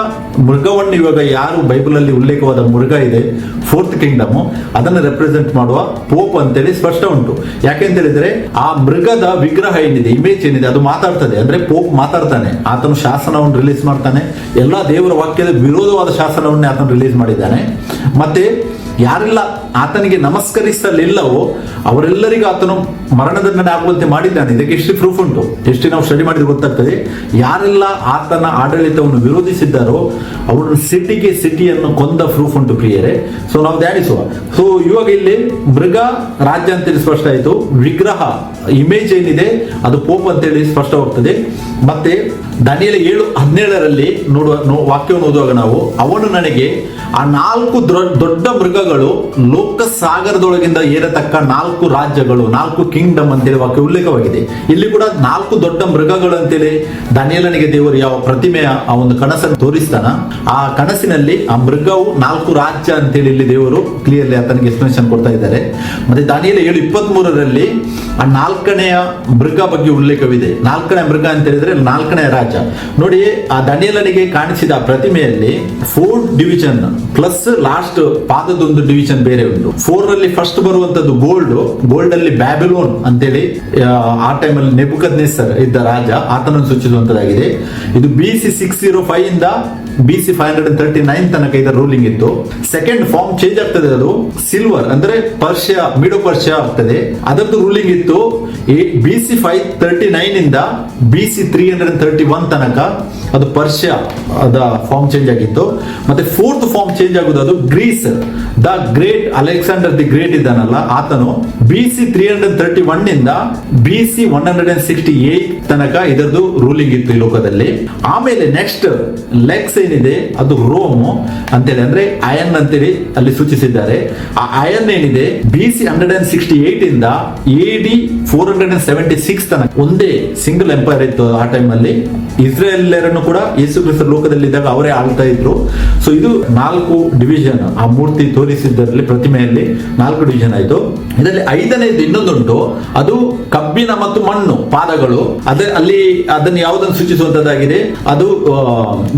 ಮೃಗವನ್ನು ಇವಾಗ ಯಾರು ಬೈಬಲ್ ಅಲ್ಲಿ ಉಲ್ಲೇಖವಾದ ಮೃಗ ಇದೆ ಫೋರ್ತ್ ಕಿಂಗ್ಡಮ್ ಅದನ್ನು ರೆಪ್ರೆಸೆಂಟ್ ಮಾಡುವ ಪೋಪ್ ಅಂತೇಳಿ ಸ್ಪಷ್ಟ ಉಂಟು. ಯಾಕೆಂತ ಹೇಳಿದ್ರೆ ಆ ಮೃಗದ ವಿಗ್ರಹ ಏನಿದೆ ಇಮೇಜ್ ಏನಿದೆ, ಅದು ಮಾತಾಡ್ತದೆ. ಅಂದ್ರೆ ಪೋಪ್ ಮಾತಾಡ್ತಾನೆ, ಆತನು ಶಾಸನವನ್ನು ರಿಲೀಸ್ ಮಾಡ್ತಾನೆ. ಎಲ್ಲಾ ದೇವರ ವಾಕ್ಯದ ವಿರೋಧವಾದ ಶಾಸನವನ್ನೇ ಆತನು ರಿಲೀಸ್ ಮಾಡಿದ್ದಾನೆ. ಮತ್ತೆ ಯಾರೆಲ್ಲ, ಆತನಿಗೆ ನಮಸ್ಕರಿಸಲಿಲ್ಲವೋ, ಅವರೆಲ್ಲರಿಗೂ ಆತನು ಮರಣದಂಡನೆ ಆಗುವಂತೆ ಮಾಡಿದ್ದಾನೆ. ಇದಕ್ಕೆ ಎಷ್ಟು ಪ್ರೂಫ್ ಉಂಟು? ಎಷ್ಟು ನಾವು ಸ್ಟಡಿ ಮಾಡಿದ್ರೆ ಗೊತ್ತಾಗ್ತದೆ. ಯಾರೆಲ್ಲ ಆತನ ಆಡಳಿತವನ್ನು ವಿರೋಧಿಸಿದ್ದಾರೋ ಅವರು ಸಿಟಿಗೆ ಸಿಟಿಯನ್ನು ಕೊಂದ ಪ್ರೂಫ್ ಉಂಟು ಪ್ರಿಯರೇ. ಸೊ ನಾವು ಧ್ಯಾನಿಸುವ. ಸೊ ಇವಾಗ ಇಲ್ಲಿ ಮೃಗ ರಾಜ್ಯ ಅಂತೇಳಿ ಸ್ಪಷ್ಟ ಆಯಿತು. ವಿಗ್ರಹ ಇಮೇಜ್ ಏನಿದೆ, ಅದು ಪೋಪ್ ಅಂತೇಳಿ ಸ್ಪಷ್ಟವಾಗ್ತದೆ ಮತ್ತೆ ದನಿಯಲ ಏಳು ಹದಿನೇಳರಲ್ಲಿ ನೋಡುವ ವಾಕ್ಯವನ್ನು ಓದುವಾಗ ನಾವು, ಅವನು ನನಗೆ ಆ ನಾಲ್ಕು ದೊಡ್ಡ ಮೃಗಗಳು ಲೋಕ ಸಾಗರದೊಳಗಿಂದ ಏರತಕ್ಕ ನಾಲ್ಕು ರಾಜ್ಯಗಳು, ನಾಲ್ಕು ಕಿಂಗ್ಡಮ್ ಅಂತೇಳಿ ವಾಕ್ಯ ಉಲ್ಲೇಖವಾಗಿದೆ. ಇಲ್ಲಿ ಕೂಡ ನಾಲ್ಕು ದೊಡ್ಡ ಮೃಗಗಳು ಅಂತೇಳಿ ದಾನಿಯಲನಿಗೆ ದೇವರು ಯಾವ ಪ್ರತಿಮೆಯ ಆ ಒಂದು ಕನಸನ್ನು ತೋರಿಸ್ತಾನ. ಆ ಕನಸಿನಲ್ಲಿ ಆ ಮೃಗವು ನಾಲ್ಕು ರಾಜ್ಯ ಅಂತೇಳಿ ಇಲ್ಲಿ ದೇವರು ಕ್ಲಿಯರ್ಲಿ ಆತನಿಗೆ ಎಕ್ಸ್ಪ್ಲನೇಷನ್ ಕೊಡ್ತಾ ಇದ್ದಾರೆ. ಮತ್ತೆ ದಾನಿಯಲ್ಲಿ ಏಳು ಇಪ್ಪತ್ತ್ ಮೂರರಲ್ಲಿ ಆ ನಾಲ್ಕನೆಯ ಮೃಗ ಬಗ್ಗೆ ಉಲ್ಲೇಖವಿದೆ. ನಾಲ್ಕನೇ ಮೃಗ ಅಂತ ಹೇಳಿದ್ರೆ ನಾಲ್ಕನೇ ರಾಜ್ಯ ನೋಡಿ, ಆ ದನಿಯಲನಿಗೆ ಕಾಣಿಸಿದ ಪ್ರತಿಮೆಯಲ್ಲಿ ಫೋರ್ ಡಿವಿಷನ್ ಪ್ಲಸ್ ಲಾಸ್ಟ್ ಪಾದದೊಂದು ಡಿವಿಷನ್ ಬೇರೆ ಉಂಟು. ಫೋರ್ ಅಲ್ಲಿ ಫಸ್ಟ್ ಬರುವಂತದ್ದು ಗೋಲ್ಡ್ ಗೋಲ್ಡ್ ಅಲ್ಲಿ ಬ್ಯಾಬಿಲೋನ್ ಅಂತೇಳಿ ಆ, ಟೈಮಲ್ಲಿ ನೆಬುಕದ್ ಇದ್ದ ರಾಜ ಆತನನ್ನು ಸೂಚಿಸುವಂತದಾಗಿದೆ. ಇದು B C six zero five ಇಂದ B C five hundred thirty nine ತನಕ ಇದರ ರೂಲಿಂಗ್ ಇತ್ತು. ಸೆಕೆಂಡ್ ಫಾರ್ಮ್ ಚೇಂಜ್ ಆಗ್ತದೆ ಅದು. ಸಿಲ್ವರ್ ಅಂದ್ರೆ ಪರ್ಷಿಯಾ ಮಿಡೋ ಪರ್ಷಿಯಾ ಆಗ್ತದೆ. ಅದರದ್ದು ರೂಲಿಂಗ್ ಇತ್ತು. B BC five thirty nine ಇಂದ B C three hundred thirty one ತನಕ ಅದು ಪರ್ಷಿಯಾ ಅದ ಫಾರ್ಮ್ ಚೇಂಜ್ ಆಗಿತ್ತು. ಮತ್ತೆ ಫೋರ್ತ್ ಫಾರ್ಮ್ ಚೇಂಜ್ ಆಗುದು ಅದು Greece the great Alexander the great ಇದ್ದಾನಲ್ಲ, ಆತನು BC three hundred thirty one ಇಂದ B C one hundred and sixty eight ತನಕ ಇದರದ್ದು ರೂಲಿಂಗ್ ಇತ್ತು ಈ ಲೋಕದಲ್ಲಿ. ಆಮೇಲೆ ನೆಕ್ಸ್ಟ್ ಲೆಕ್ಸ್ ಏನಿದೆ? ಅದು ರೋಮ್ ಅಂತೇಳಿ ಅಂದ್ರೆ ಅಯನ್ ಅಂತೇಳಿ ಅಲ್ಲಿ ಸೂಚಿಸಿದ್ದಾರೆ. ಆ ಅಯನ್ ಏನಿದೆ? B C hundred and sixty eight ಇಂದ A D four hundred and seventy six ತನಕ ಒಂದೇ ಸಿಂಗಲ್ ಎಂಪೈರ್ ಇತ್ತು ಆ ಟೈಮ್ ಅಲ್ಲಿ. ಇಸ್ರೇಲರನ್ನು ಕೂಡ ಯೇಸು ಕ್ರಿಸ್ತ ಲೋಕದಲ್ಲಿದ್ದಾಗ ಅವರೇ ಆಳ್ತಾ ಇದ್ರು. ಸೊ ಇದು ನಾಲ್ಕು ಡಿವಿಷನ್ ಆ ಮೂರ್ತಿ ತೋರಿಸಿದ್ದರಲ್ಲಿ ಪ್ರತಿಮೆಯಲ್ಲಿ ನಾಲ್ಕು ಡಿವಿಷನ್ ಆಯ್ತು. ಇದರಲ್ಲಿ ಐದನೇದು ಇನ್ನೊಂದುಂಟು. ಅದು ಕಬ್ಬಿನ ಮತ್ತು ಮಣ್ಣು, ಪಾದಗಳು. ಅದೇ ಅಲ್ಲಿ ಅದನ್ನು ಯಾವುದನ್ನು ಸೂಚಿಸುವಂತದ್ದಾಗಿದೆ? ಅದು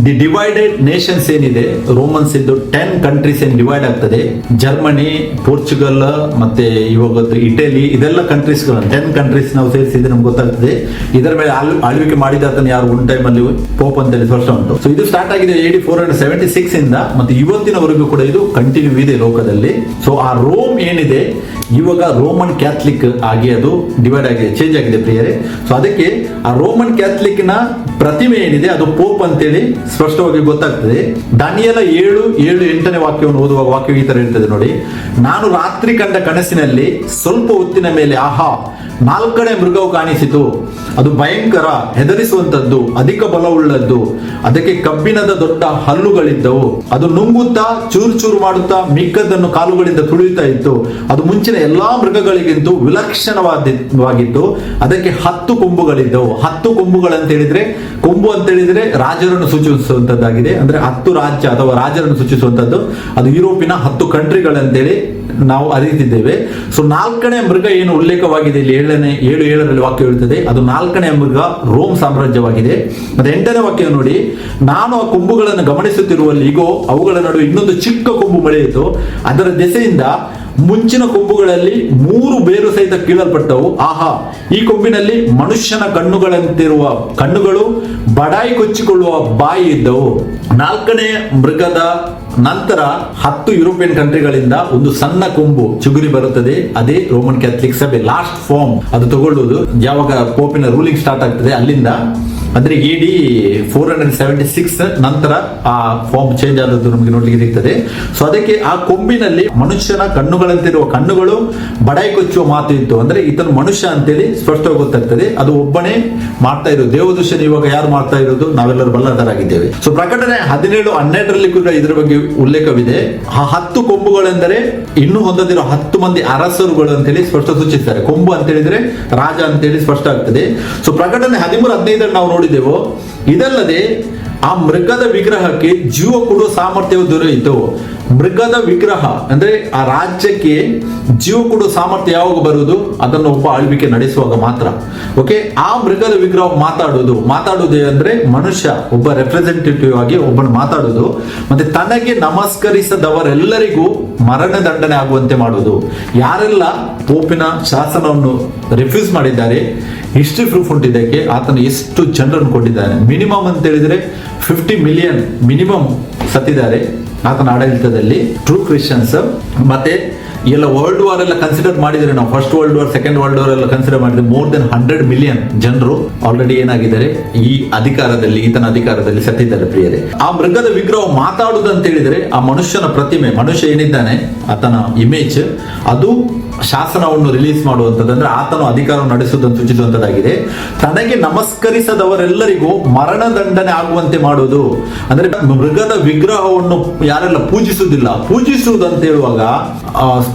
ದಿ ಡಿವೈಡೆಡ್ ನೇಷನ್ಸ್ ಏನಿದೆ ರೋಮನ್ಸ್ ಇದ್ದು ಟೆನ್ ಕಂಟ್ರೀಸ್ ಏನ್ ಡಿವೈಡ್ ಆಗ್ತದೆ. ಜರ್ಮನಿ ಪೋರ್ಚುಗಲ್ ಮತ್ತೆ ಇವಾಗ ಇಟಲಿ ಇದೆಲ್ಲ ಕಂಟ್ರೀಸ್ ಟೆನ್ ಕಂಟ್ರೀಸ್ ನಾವು ಸೇರಿಸಿದ್ರೆ ನಮ್ಗೆ ಗೊತ್ತಾಗ್ತದೆ. ಇದರ ಮೇಲೆ ಆಳ್- ಆಳ್ವಿಕೆ ಮಾಡಿದ ಯಾರು? ಒನ್ ಟೈಮ್ ಅಲ್ಲಿ ಪೋಪ್ ಅಂತೇಳಿ ಸ್ಪಷ್ಟ ಉಂಟು. ಸೊ ಇದು ಸ್ಟಾರ್ಟ್ ಆಗಿದೆ ಏಡಿ ಫೋರ್ ಹಂಡ್ರೆಡ್ ಸೆವೆಂಟಿ ಸಿಕ್ಸ್ ಇಂದ, ಮತ್ತೆ ಇವತ್ತಿನವರೆಗೂ ಕೂಡ ಇದು ಕಂಟಿನ್ಯೂ ಇದೆ ಲೋಕದಲ್ಲಿ. ಸೊ ಆ ರೋಮ್ ಏನಿದೆ, ಇವಾಗ ರೋಮನ್ ಕ್ಯಾಥಲಿಕ್ ಆಗಿ ಅದು ಡಿವೈಡ್ ಆಗಿದೆ ಚೇಂಜ್ ಆಗಿದೆ ಪ್ರಿಯರೇ. ಸೊ ಅದಕ್ಕೆ ಆ ರೋಮನ್ ಕ್ಯಾಥಲಿಕ್ನ ಪ್ರತಿಮೆ ಏನಿದೆ, ಅದು ಪೋಪ್ ಅಂತೇಳಿ ಸ್ಪಷ್ಟವಾಗಿ ಗೊತ್ತಾಗ್ತದೆ. ದಾನಿಯಲ ಏಳು ಏಳು ಎಂಟನೇ ವಾಕ್ಯವನ್ನು ಓದುವಾಗ ವಾಕ್ಯ ಈ ತರ ಹೇಳ್ತದೆ ನೋಡಿ. ನಾನು ರಾತ್ರಿ ಕಂಡ ಕನಸಿನಲ್ಲಿ ಸ್ವಲ್ಪ ಹೊತ್ತಿನ ಮೇಲೆ, ಆಹಾ ನಾಲ್ಕನೇ ಮೃಗವು ಕಾಣಿಸಿತು. ಅದು ಭಯಂಕರ ಹೆದರಿಸುವಂತದ್ದು ಅಧಿಕ ಬಲವುಳ್ಳದ್ದು. ಅದಕ್ಕೆ ಕಬ್ಬಿಣದ ದೊಡ್ಡ ಹಲ್ಲುಗಳಿದ್ದವು. ಅದು ನುಂಗುತ್ತಾ, ಚೂರು ಚೂರು ಮಾಡುತ್ತಾ, ಮಿಕ್ಕದ್ದನ್ನು ಕಾಲುಗಳಿಂದ ತುಳಿಯುತ್ತಾ ಇತ್ತು. ಅದು ಮುಂಚಿನ ಎಲ್ಲಾ ಮೃಗಗಳಿಗಿಂತ ವಿಲಕ್ಷಣವಾದಿವಾಗಿತ್ತು ಅದಕ್ಕೆ ಹತ್ತು ಕೊಂಬುಗಳಿದ್ದವು. ಹತ್ತು ಕೊಂಬುಗಳಂತ ಹೇಳಿದ್ರೆ ಕೊಂಬು ಅಂತ ಹೇಳಿದ್ರೆ ರಾಜರನ್ನು ಸೂಚಿಸುವಂತದ್ದಾಗಿದೆ. ಅಂದ್ರೆ ಹತ್ತು ರಾಜ್ಯ ಅಥವಾ ರಾಜರನ್ನು ಸೂಚಿಸುವಂತದ್ದು. ಅದು ಯುರೋಪಿನ ಹತ್ತು ಕಂಟ್ರಿಗಳಂತೇಳಿ ನಾವು ಅರಿತಿದ್ದೇವೆ. ಸೊ ನಾಲ್ಕನೇ ಮೃಗ ಏನು ಉಲ್ಲೇಖವಾಗಿದೆ? ಇಲ್ಲಿ ಏಳನೇ, ಏಳು, ಏಳರಲ್ಲಿ ವಾಕ್ಯ ಹೇಳುತ್ತದೆ ಅದು ನಾಲ್ಕನೇ ಮೃಗ ರೋಮ್ ಸಾಮ್ರಾಜ್ಯವಾಗಿದೆ. ಮತ್ತೆ ಎಂಟನೇ ವಾಕ್ಯ ನೋಡಿ. ನಾನು ಆ ಕೊಂಬುಗಳನ್ನು ಗಮನಿಸುತ್ತಿರುವಲ್ಲಿ ಈಗೋ ಅವುಗಳ ನಡುವೆ ಇನ್ನೊಂದು ಚಿಕ್ಕ ಕೊಂಬು ಮಳೆಯಿತು. ಅದರ ದೆಸೆಯಿಂದ ಮುಂಚಿನ ಕೊಬ್ಬುಗಳಲ್ಲಿ ಮೂರು ಬೇರು ಸಹಿತ ಕೀಳಲ್ಪಟ್ಟವು. ಆಹಾ, ಈ ಕೊಬ್ಬಿನಲ್ಲಿ ಮನುಷ್ಯನ ಕಣ್ಣುಗಳಂತಿರುವ ಕಣ್ಣುಗಳು, ಬಡಾಯಿ ಕೊಚ್ಚಿಕೊಳ್ಳುವ ಬಾಯಿ ಇದ್ದವು. ನಾಲ್ಕನೇ ಮೃಗದ ನಂತರ ಹತ್ತು ಯುರೋಪಿಯನ್ ಕಂಟ್ರಿಗಳಿಂದ ಒಂದು ಸಣ್ಣ ಕೊಂಬು ಚಿಗುರಿ ಬರುತ್ತದೆ. ಅದೇ ರೋಮನ್ ಕ್ಯಾಥಲಿಕ್ ಸಭೆ, ಲಾಸ್ಟ್ ಫಾರ್ಮ್. ಅದು ತಗೊಳ್ಳುವುದು ಯಾವಾಗ ಪೋಪಿನ ರೂಲಿಂಗ್ ಸ್ಟಾರ್ಟ್ ಆಗ್ತದೆ, ಅಲ್ಲಿಂದ. ಅಂದ್ರೆ AD four hundred seventy six ನಂತರ ಆ ಫಾರ್ಮ್ ಚೇಂಜ್ ಆದದ್ದು ನಮಗೆ ನೋಡ್ಲಿಕ್ಕೆ ಸಿಗ್ತದೆ. ಸೊ ಅದಕ್ಕೆ ಆ ಕೊಂಬಿನಲ್ಲಿ ಮನುಷ್ಯನ ಕಣ್ಣುಗಳಂತಿರುವ ಕಣ್ಣುಗಳು ಬಡಾಯಿ ಕೊಚ್ಚುವ ಮಾತು ಇತ್ತು. ಅಂದ್ರೆ ಈತನು ಮನುಷ್ಯ ಅಂತೇಳಿ ಸ್ಪಷ್ಟವಾಗಿ ಗೊತ್ತಾಗ್ತದೆ. ಅದು ಒಬ್ಬನೇ ಮಾಡ್ತಾ ಇರೋದು. ದೇವದೂಷಣ ಇವಾಗ ಯಾರು ಮಾಡ್ತಾ ಇರೋದು? ನಾವೆಲ್ಲರೂ ಬಲ್ಲದರಾಗಿದ್ದೇವೆ. ಸೊ ಪ್ರಕಟಣೆ ಹದಿನೇಳು, ಹನ್ನೆರಡರಲ್ಲಿ ಕೂಡ ಇದರ ಬಗ್ಗೆ ಉಲ್ಲೇಖವಿದೆ. ಆ ಹತ್ತು ಕೊಂಬುಗಳೆಂದರೆ ಇನ್ನೂ ಹೊಂದದಿರೋ ಹತ್ತು ಮಂದಿ ಅರಸರುಗಳು ಅಂತೇಳಿ ಸ್ಪಷ್ಟ ಸೂಚಿಸ್ತಾರೆ. ಕೊಂಬು ಅಂತ ಹೇಳಿದ್ರೆ ರಾಜ ಅಂತೇಳಿ ಸ್ಪಷ್ಟ ಆಗ್ತದೆ. ಸೊ ಪ್ರಕಟಣೆ ಹದಿಮೂರು, ಹದಿನೈದರಲ್ಲಿ ನಾವು ನೋಡಿದೆವು? ಇದಲ್ಲದೆ ಆ ಮೃಗದ ವಿಗ್ರಹಕ್ಕೆ ಜೀವ ಕೊಡುವ ಸಾಮರ್ಥ್ಯವು ದೊರೆಯಿತು ಮೃಗದ ವಿಗ್ರಹ ಅಂದ್ರೆ ಆ ರಾಜ್ಯಕ್ಕೆ ಜೀವ ಕೊಡುವ ಸಾಮರ್ಥ್ಯ ಯಾವಾಗ ಬರುವುದು? ಅದನ್ನು ಒಬ್ಬ ಆಳ್ವಿಕೆ ನಡೆಸುವಾಗ ಮಾತ್ರ. ಓಕೆ ಆ ಮೃಗದ ವಿಗ್ರಹ ಮಾತಾಡುವುದು. ಮಾತಾಡುವುದು ಅಂದ್ರೆ ಮನುಷ್ಯ, ಒಬ್ಬ ರೆಪ್ರೆಸೆಂಟೇಟಿವ್ ಆಗಿ ಒಬ್ಬನು ಮಾತಾಡುವುದು. ಮತ್ತೆ ತನಗೆ ನಮಸ್ಕರಿಸದವರೆಲ್ಲರಿಗೂ ಮರಣ ದಂಡನೆ ಆಗುವಂತೆ ಮಾಡುವುದು. ಯಾರೆಲ್ಲ ಪೋಪಿನ ಶಾಸನವನ್ನು ರಿಫ್ಯೂಸ್ ಮಾಡಿದ್ದಾರೆ ಹಿಸ್ಟ್ರಿ ಪ್ರೂಫ್ ಉಂಟು ಇದಕ್ಕೆ ಆತನು ಎಷ್ಟು ಜನರನ್ನು ಕೊಟ್ಟಿದ್ದಾನೆ. ಮಿನಿಮಮ್ ಅಂತ ಹೇಳಿದ್ರೆ ಫಿಫ್ಟಿ ಮಿಲಿಯನ್ ಮಿನಿಮಮ್ ಸತ್ತಿದ್ದಾರೆ ಆತನ ಆಡಳಿತದಲ್ಲಿ. ಟ್ರೂ ಕ್ರಿಶ್ಚಿಯನ್ಸ್ ಮತ್ತೆ ಎಲ್ಲ ವರ್ಲ್ಡ್ ವಾರ್ ಎಲ್ಲ ಕನ್ಸಿಡರ್ ಮಾಡಿದ್ರೆ ನಾವು. First world war second world war ಎಲ್ಲ ಕನ್ಸಿಡರ್ ಮಾಡಿದ್ರೆ ಮೋರ್ ದೆನ್ ಹಂಡ್ರೆಡ್ ಮಿಲಿಯನ್ ಜನರು ಆಲ್ರೆಡಿ ಏನಾಗಿದ್ದಾರೆ ಈ ಅಧಿಕಾರದಲ್ಲಿ, ಈತನ ಅಧಿಕಾರದಲ್ಲಿ ಸತ್ತಿದ್ದಾರೆ ಪ್ರಿಯರೇ. ಆ ಮೃಗದ ವಿಗ್ರಹ ಮಾತಾಡುದಂತ ಹೇಳಿದ್ರೆ ಆ ಮನುಷ್ಯನ ಪ್ರತಿಮೆ, ಮನುಷ್ಯ ಏನಿದ್ದಾನೆ? ಆತನ ಇಮೇಜ್ ಅದು ಶಾಸನವನ್ನು ರಿಲೀಸ್ ಮಾಡುವಂಥದ್ದು ಅಂದ್ರೆ ಆತನು ಅಧಿಕಾರವನ್ನು ನಡೆಸುವುದನ್ನು ಸೂಚಿಸುವಂತದ್ದಾಗಿದೆ ತನಗೆ ನಮಸ್ಕರಿಸದವರೆಲ್ಲರಿಗೂ ಮರಣ ದಂಡನೆ ಆಗುವಂತೆ ಮಾಡುವುದು. ಅಂದ್ರೆ ಮೃಗದ ವಿಗ್ರಹವನ್ನು ಯಾರೆಲ್ಲ ಪೂಜಿಸುವುದಿಲ್ಲ. ಪೂಜಿಸುವುದು ಅಂತ ಹೇಳುವಾಗ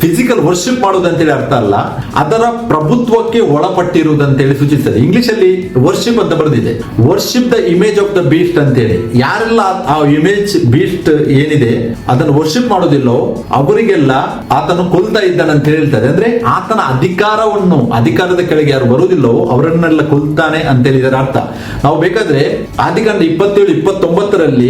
ಫಿಸಿಕಲ್ ವರ್ಷಿಪ್ ಮಾಡುವುದು ಅಂತೇಳಿ ಅರ್ಥ ಅಲ್ಲ. ಅದರ ಪ್ರಭುತ್ವಕ್ಕೆ ಒಳಪಟ್ಟಿರುವುದಂತೇಳಿ ಸೂಚಿಸ್ತದೆ. ಇಂಗ್ಲಿಷ್ ಅಲ್ಲಿ ವರ್ಷಿಪ್ ಅಂತ ಬರೆದಿದೆ. Worship the image of the beast ಅಂತೇಳಿ. ಯಾರೆಲ್ಲ ಆ ಇಮೇಜ್ ಬೀಸ್ಟ್ ಏನಿದೆ, ಅದನ್ನು ವರ್ಷಿಪ್ ಮಾಡೋದಿಲ್ಲೋ ಅವರಿಗೆಲ್ಲ ಆತನು ಕೊಲ್ತಾ ಇದ್ದಾನಂತ ಅಂತ ಹೇಳ್ತಾರೆ. ಅಂದ್ರೆ ಆತನ ಅಧಿಕಾರವನ್ನು, ಅಧಿಕಾರದ ಕೆಳಗೆ ಯಾರು ಬರುವುದಿಲ್ಲವೋ ಅವರನ್ನೆಲ್ಲ ಕೊಲ್ತಾನೆ ಅಂತ ಇದರ ಅರ್ಥ. ನಾವು ಬೇಕಾದ್ರೆ ಆದಿಕಾಂಡ ಇಪ್ಪತ್ತೇಳು, ಇಪ್ಪತ್ತೊಂಬತ್ತರಲ್ಲಿ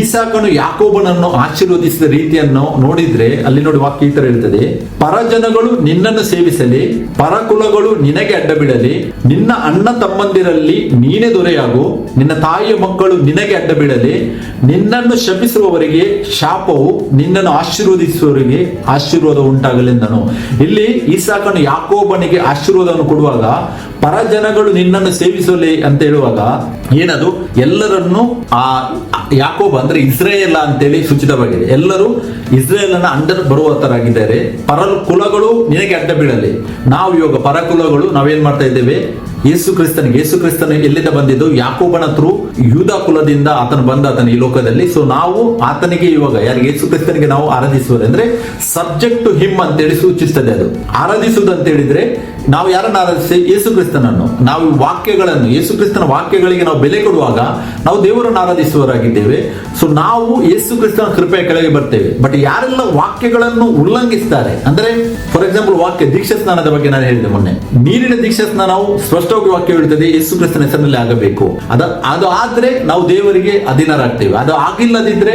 ಈಸಾಕನು ಯಾಕೋಬನನ್ನು ಆಶೀರ್ವದಿಸಿದ ರೀತಿಯನ್ನು ನೋಡಿದ್ರೆ ಅಲ್ಲಿ ನೋಡಿ ವಾಕ್ಯ ಈ ತರ ಇರ್ತದೆ ಪರಜನಗಳು ನಿನ್ನನ್ನು ಸೇವಿಸಲಿ, ಪರಕುಲಗಳು ನಿನಗೆ ಅಡ್ಡ ಬೀಳಲಿ ನಿನ್ನ ಅಣ್ಣ ತಮ್ಮಂದಿರಲ್ಲಿ ನೀನೇ ದೊರೆಯಾಗು, ನಿನ್ನ ತಾಯಿಯ ಮಕ್ಕಳು ನಿನಗೆ ಅಡ್ಡ ಬೀಳಲಿ ನಿನ್ನನ್ನು ಶಪಿಸುವವರಿಗೆ ಶಾಪವು ನಿನ್ನನ್ನು ಆಶೀರ್ವದಿಸುವವರಿಗೆ ಆಶೀರ್ವಾದ ಉಂಟಾಗಲೆಂದನು ಇಲ್ಲಿ ಈಸಾಕನು ಯಾಕೋಬನಿಗೆ ಆಶೀರ್ವಾದವನ್ನು ಕೊಡುವಾಗ, ಪರಜನಗಳು ನಿನ್ನನ್ನು ಸೇವಿಸಲಿ ಅಂತ ಹೇಳುವಾಗ ಏನದು? ಎಲ್ಲರನ್ನು ಆ ಯಾಕೋಬ ಅಂದ್ರೆ ಇಸ್ರೇಲ್ ಅಂತೇಳಿ ಸೂಚಿತವಾಗಿದೆ. ಎಲ್ಲರೂ ಇಸ್ರೇಲನ ಅಂಡರ್ ಬರುವತರಾಗಿದ್ದಾರೆ. ಪರ ಕುಲಗಳು ನಿನಗೆ ಅಡ್ಡ ಬೀಳಲಿ. ನಾವು ಇವಾಗ ಪರ ಕುಲಗಳು ನಾವೇನ್ ಮಾಡ್ತಾ ಇದ್ದೇವೆ? ಯೇಸು ಕ್ರಿಸ್ತನಿಗೆ, ಯೇಸು ಕ್ರಿಸ್ತನ ಎಲ್ಲಿಂದ ಬಂದಿದ್ದು? ಯಾಕೋಬನ ತ್ರೂ ಯೂದ ಕುಲದಿಂದ ಆತನು ಬಂದ ಆತನ ಈ ಲೋಕದಲ್ಲಿ. ಸೊ ನಾವು ಆತನಿಗೆ ಇವಾಗ, ಯಾರು ಯೇಸು ಕ್ರಿಸ್ತನಿಗೆ ನಾವು ಆರಾಧಿಸುವುದಂದ್ರೆ ಸಬ್ಜೆಕ್ಟ್ ಟು ಹಿಮ್ ಅಂತೇಳಿ ಸೂಚಿಸ್ತದೆ ಅದು. ಆರಾಧಿಸುವುದು ಅಂತ ಹೇಳಿದ್ರೆ ನಾವು ಯಾರನ್ನು ಆರಾಧಿಸಿ? ಯೇಸು ಕ್ರಿಸ್ತನನ್ನು. ನಾವು ವಾಕ್ಯಗಳನ್ನು, ಯೇಸು ಕ್ರಿಸ್ತನ ವಾಕ್ಯಗಳಿಗೆ ನಾವು ಬೆಲೆ ಕೊಡುವಾಗ ನಾವು ದೇವರನ್ನು ಆರಾಧಿಸುವವರಾಗಿದ್ದೇವೆ. ಸೊ ನಾವು ಯೇಸು ಕ್ರಿಸ್ತನ ಕೃಪೆಯ ಕೆಳಗೆ ಬರ್ತೇವೆ. ಬಟ್ ಯಾರೆಲ್ಲ ವಾಕ್ಯಗಳನ್ನು ಉಲ್ಲಂಘಿಸ್ತಾರೆ? ಅಂದ್ರೆ ಫಾರ್ ಎಕ್ಸಾಂಪಲ್ ವಾಕ್ಯ ದೀಕ್ಷಾ ಸ್ನಾನದ ಬಗ್ಗೆ ನಾನು ಹೇಳಿದೆ ಮೊನ್ನೆ. ನೀರಿನ ದೀಕ್ಷಾ ಸ್ನಾನವು ಸ್ಪಷ್ಟವಾಗಿ ವಾಕ್ಯ ಹೇಳುತ್ತದೆ, ಯೇಸು ಕ್ರಿಸ್ತನ ಹೆಸರಿನಲ್ಲಿ ಆಗಬೇಕು. ಅದ, ಅದು ಆದ್ರೆ ನಾವು ದೇವರಿಗೆ ಅಧೀನರಾಗ್ತೇವೆ. ಅದು ಆಗಿಲ್ಲದಿದ್ರೆ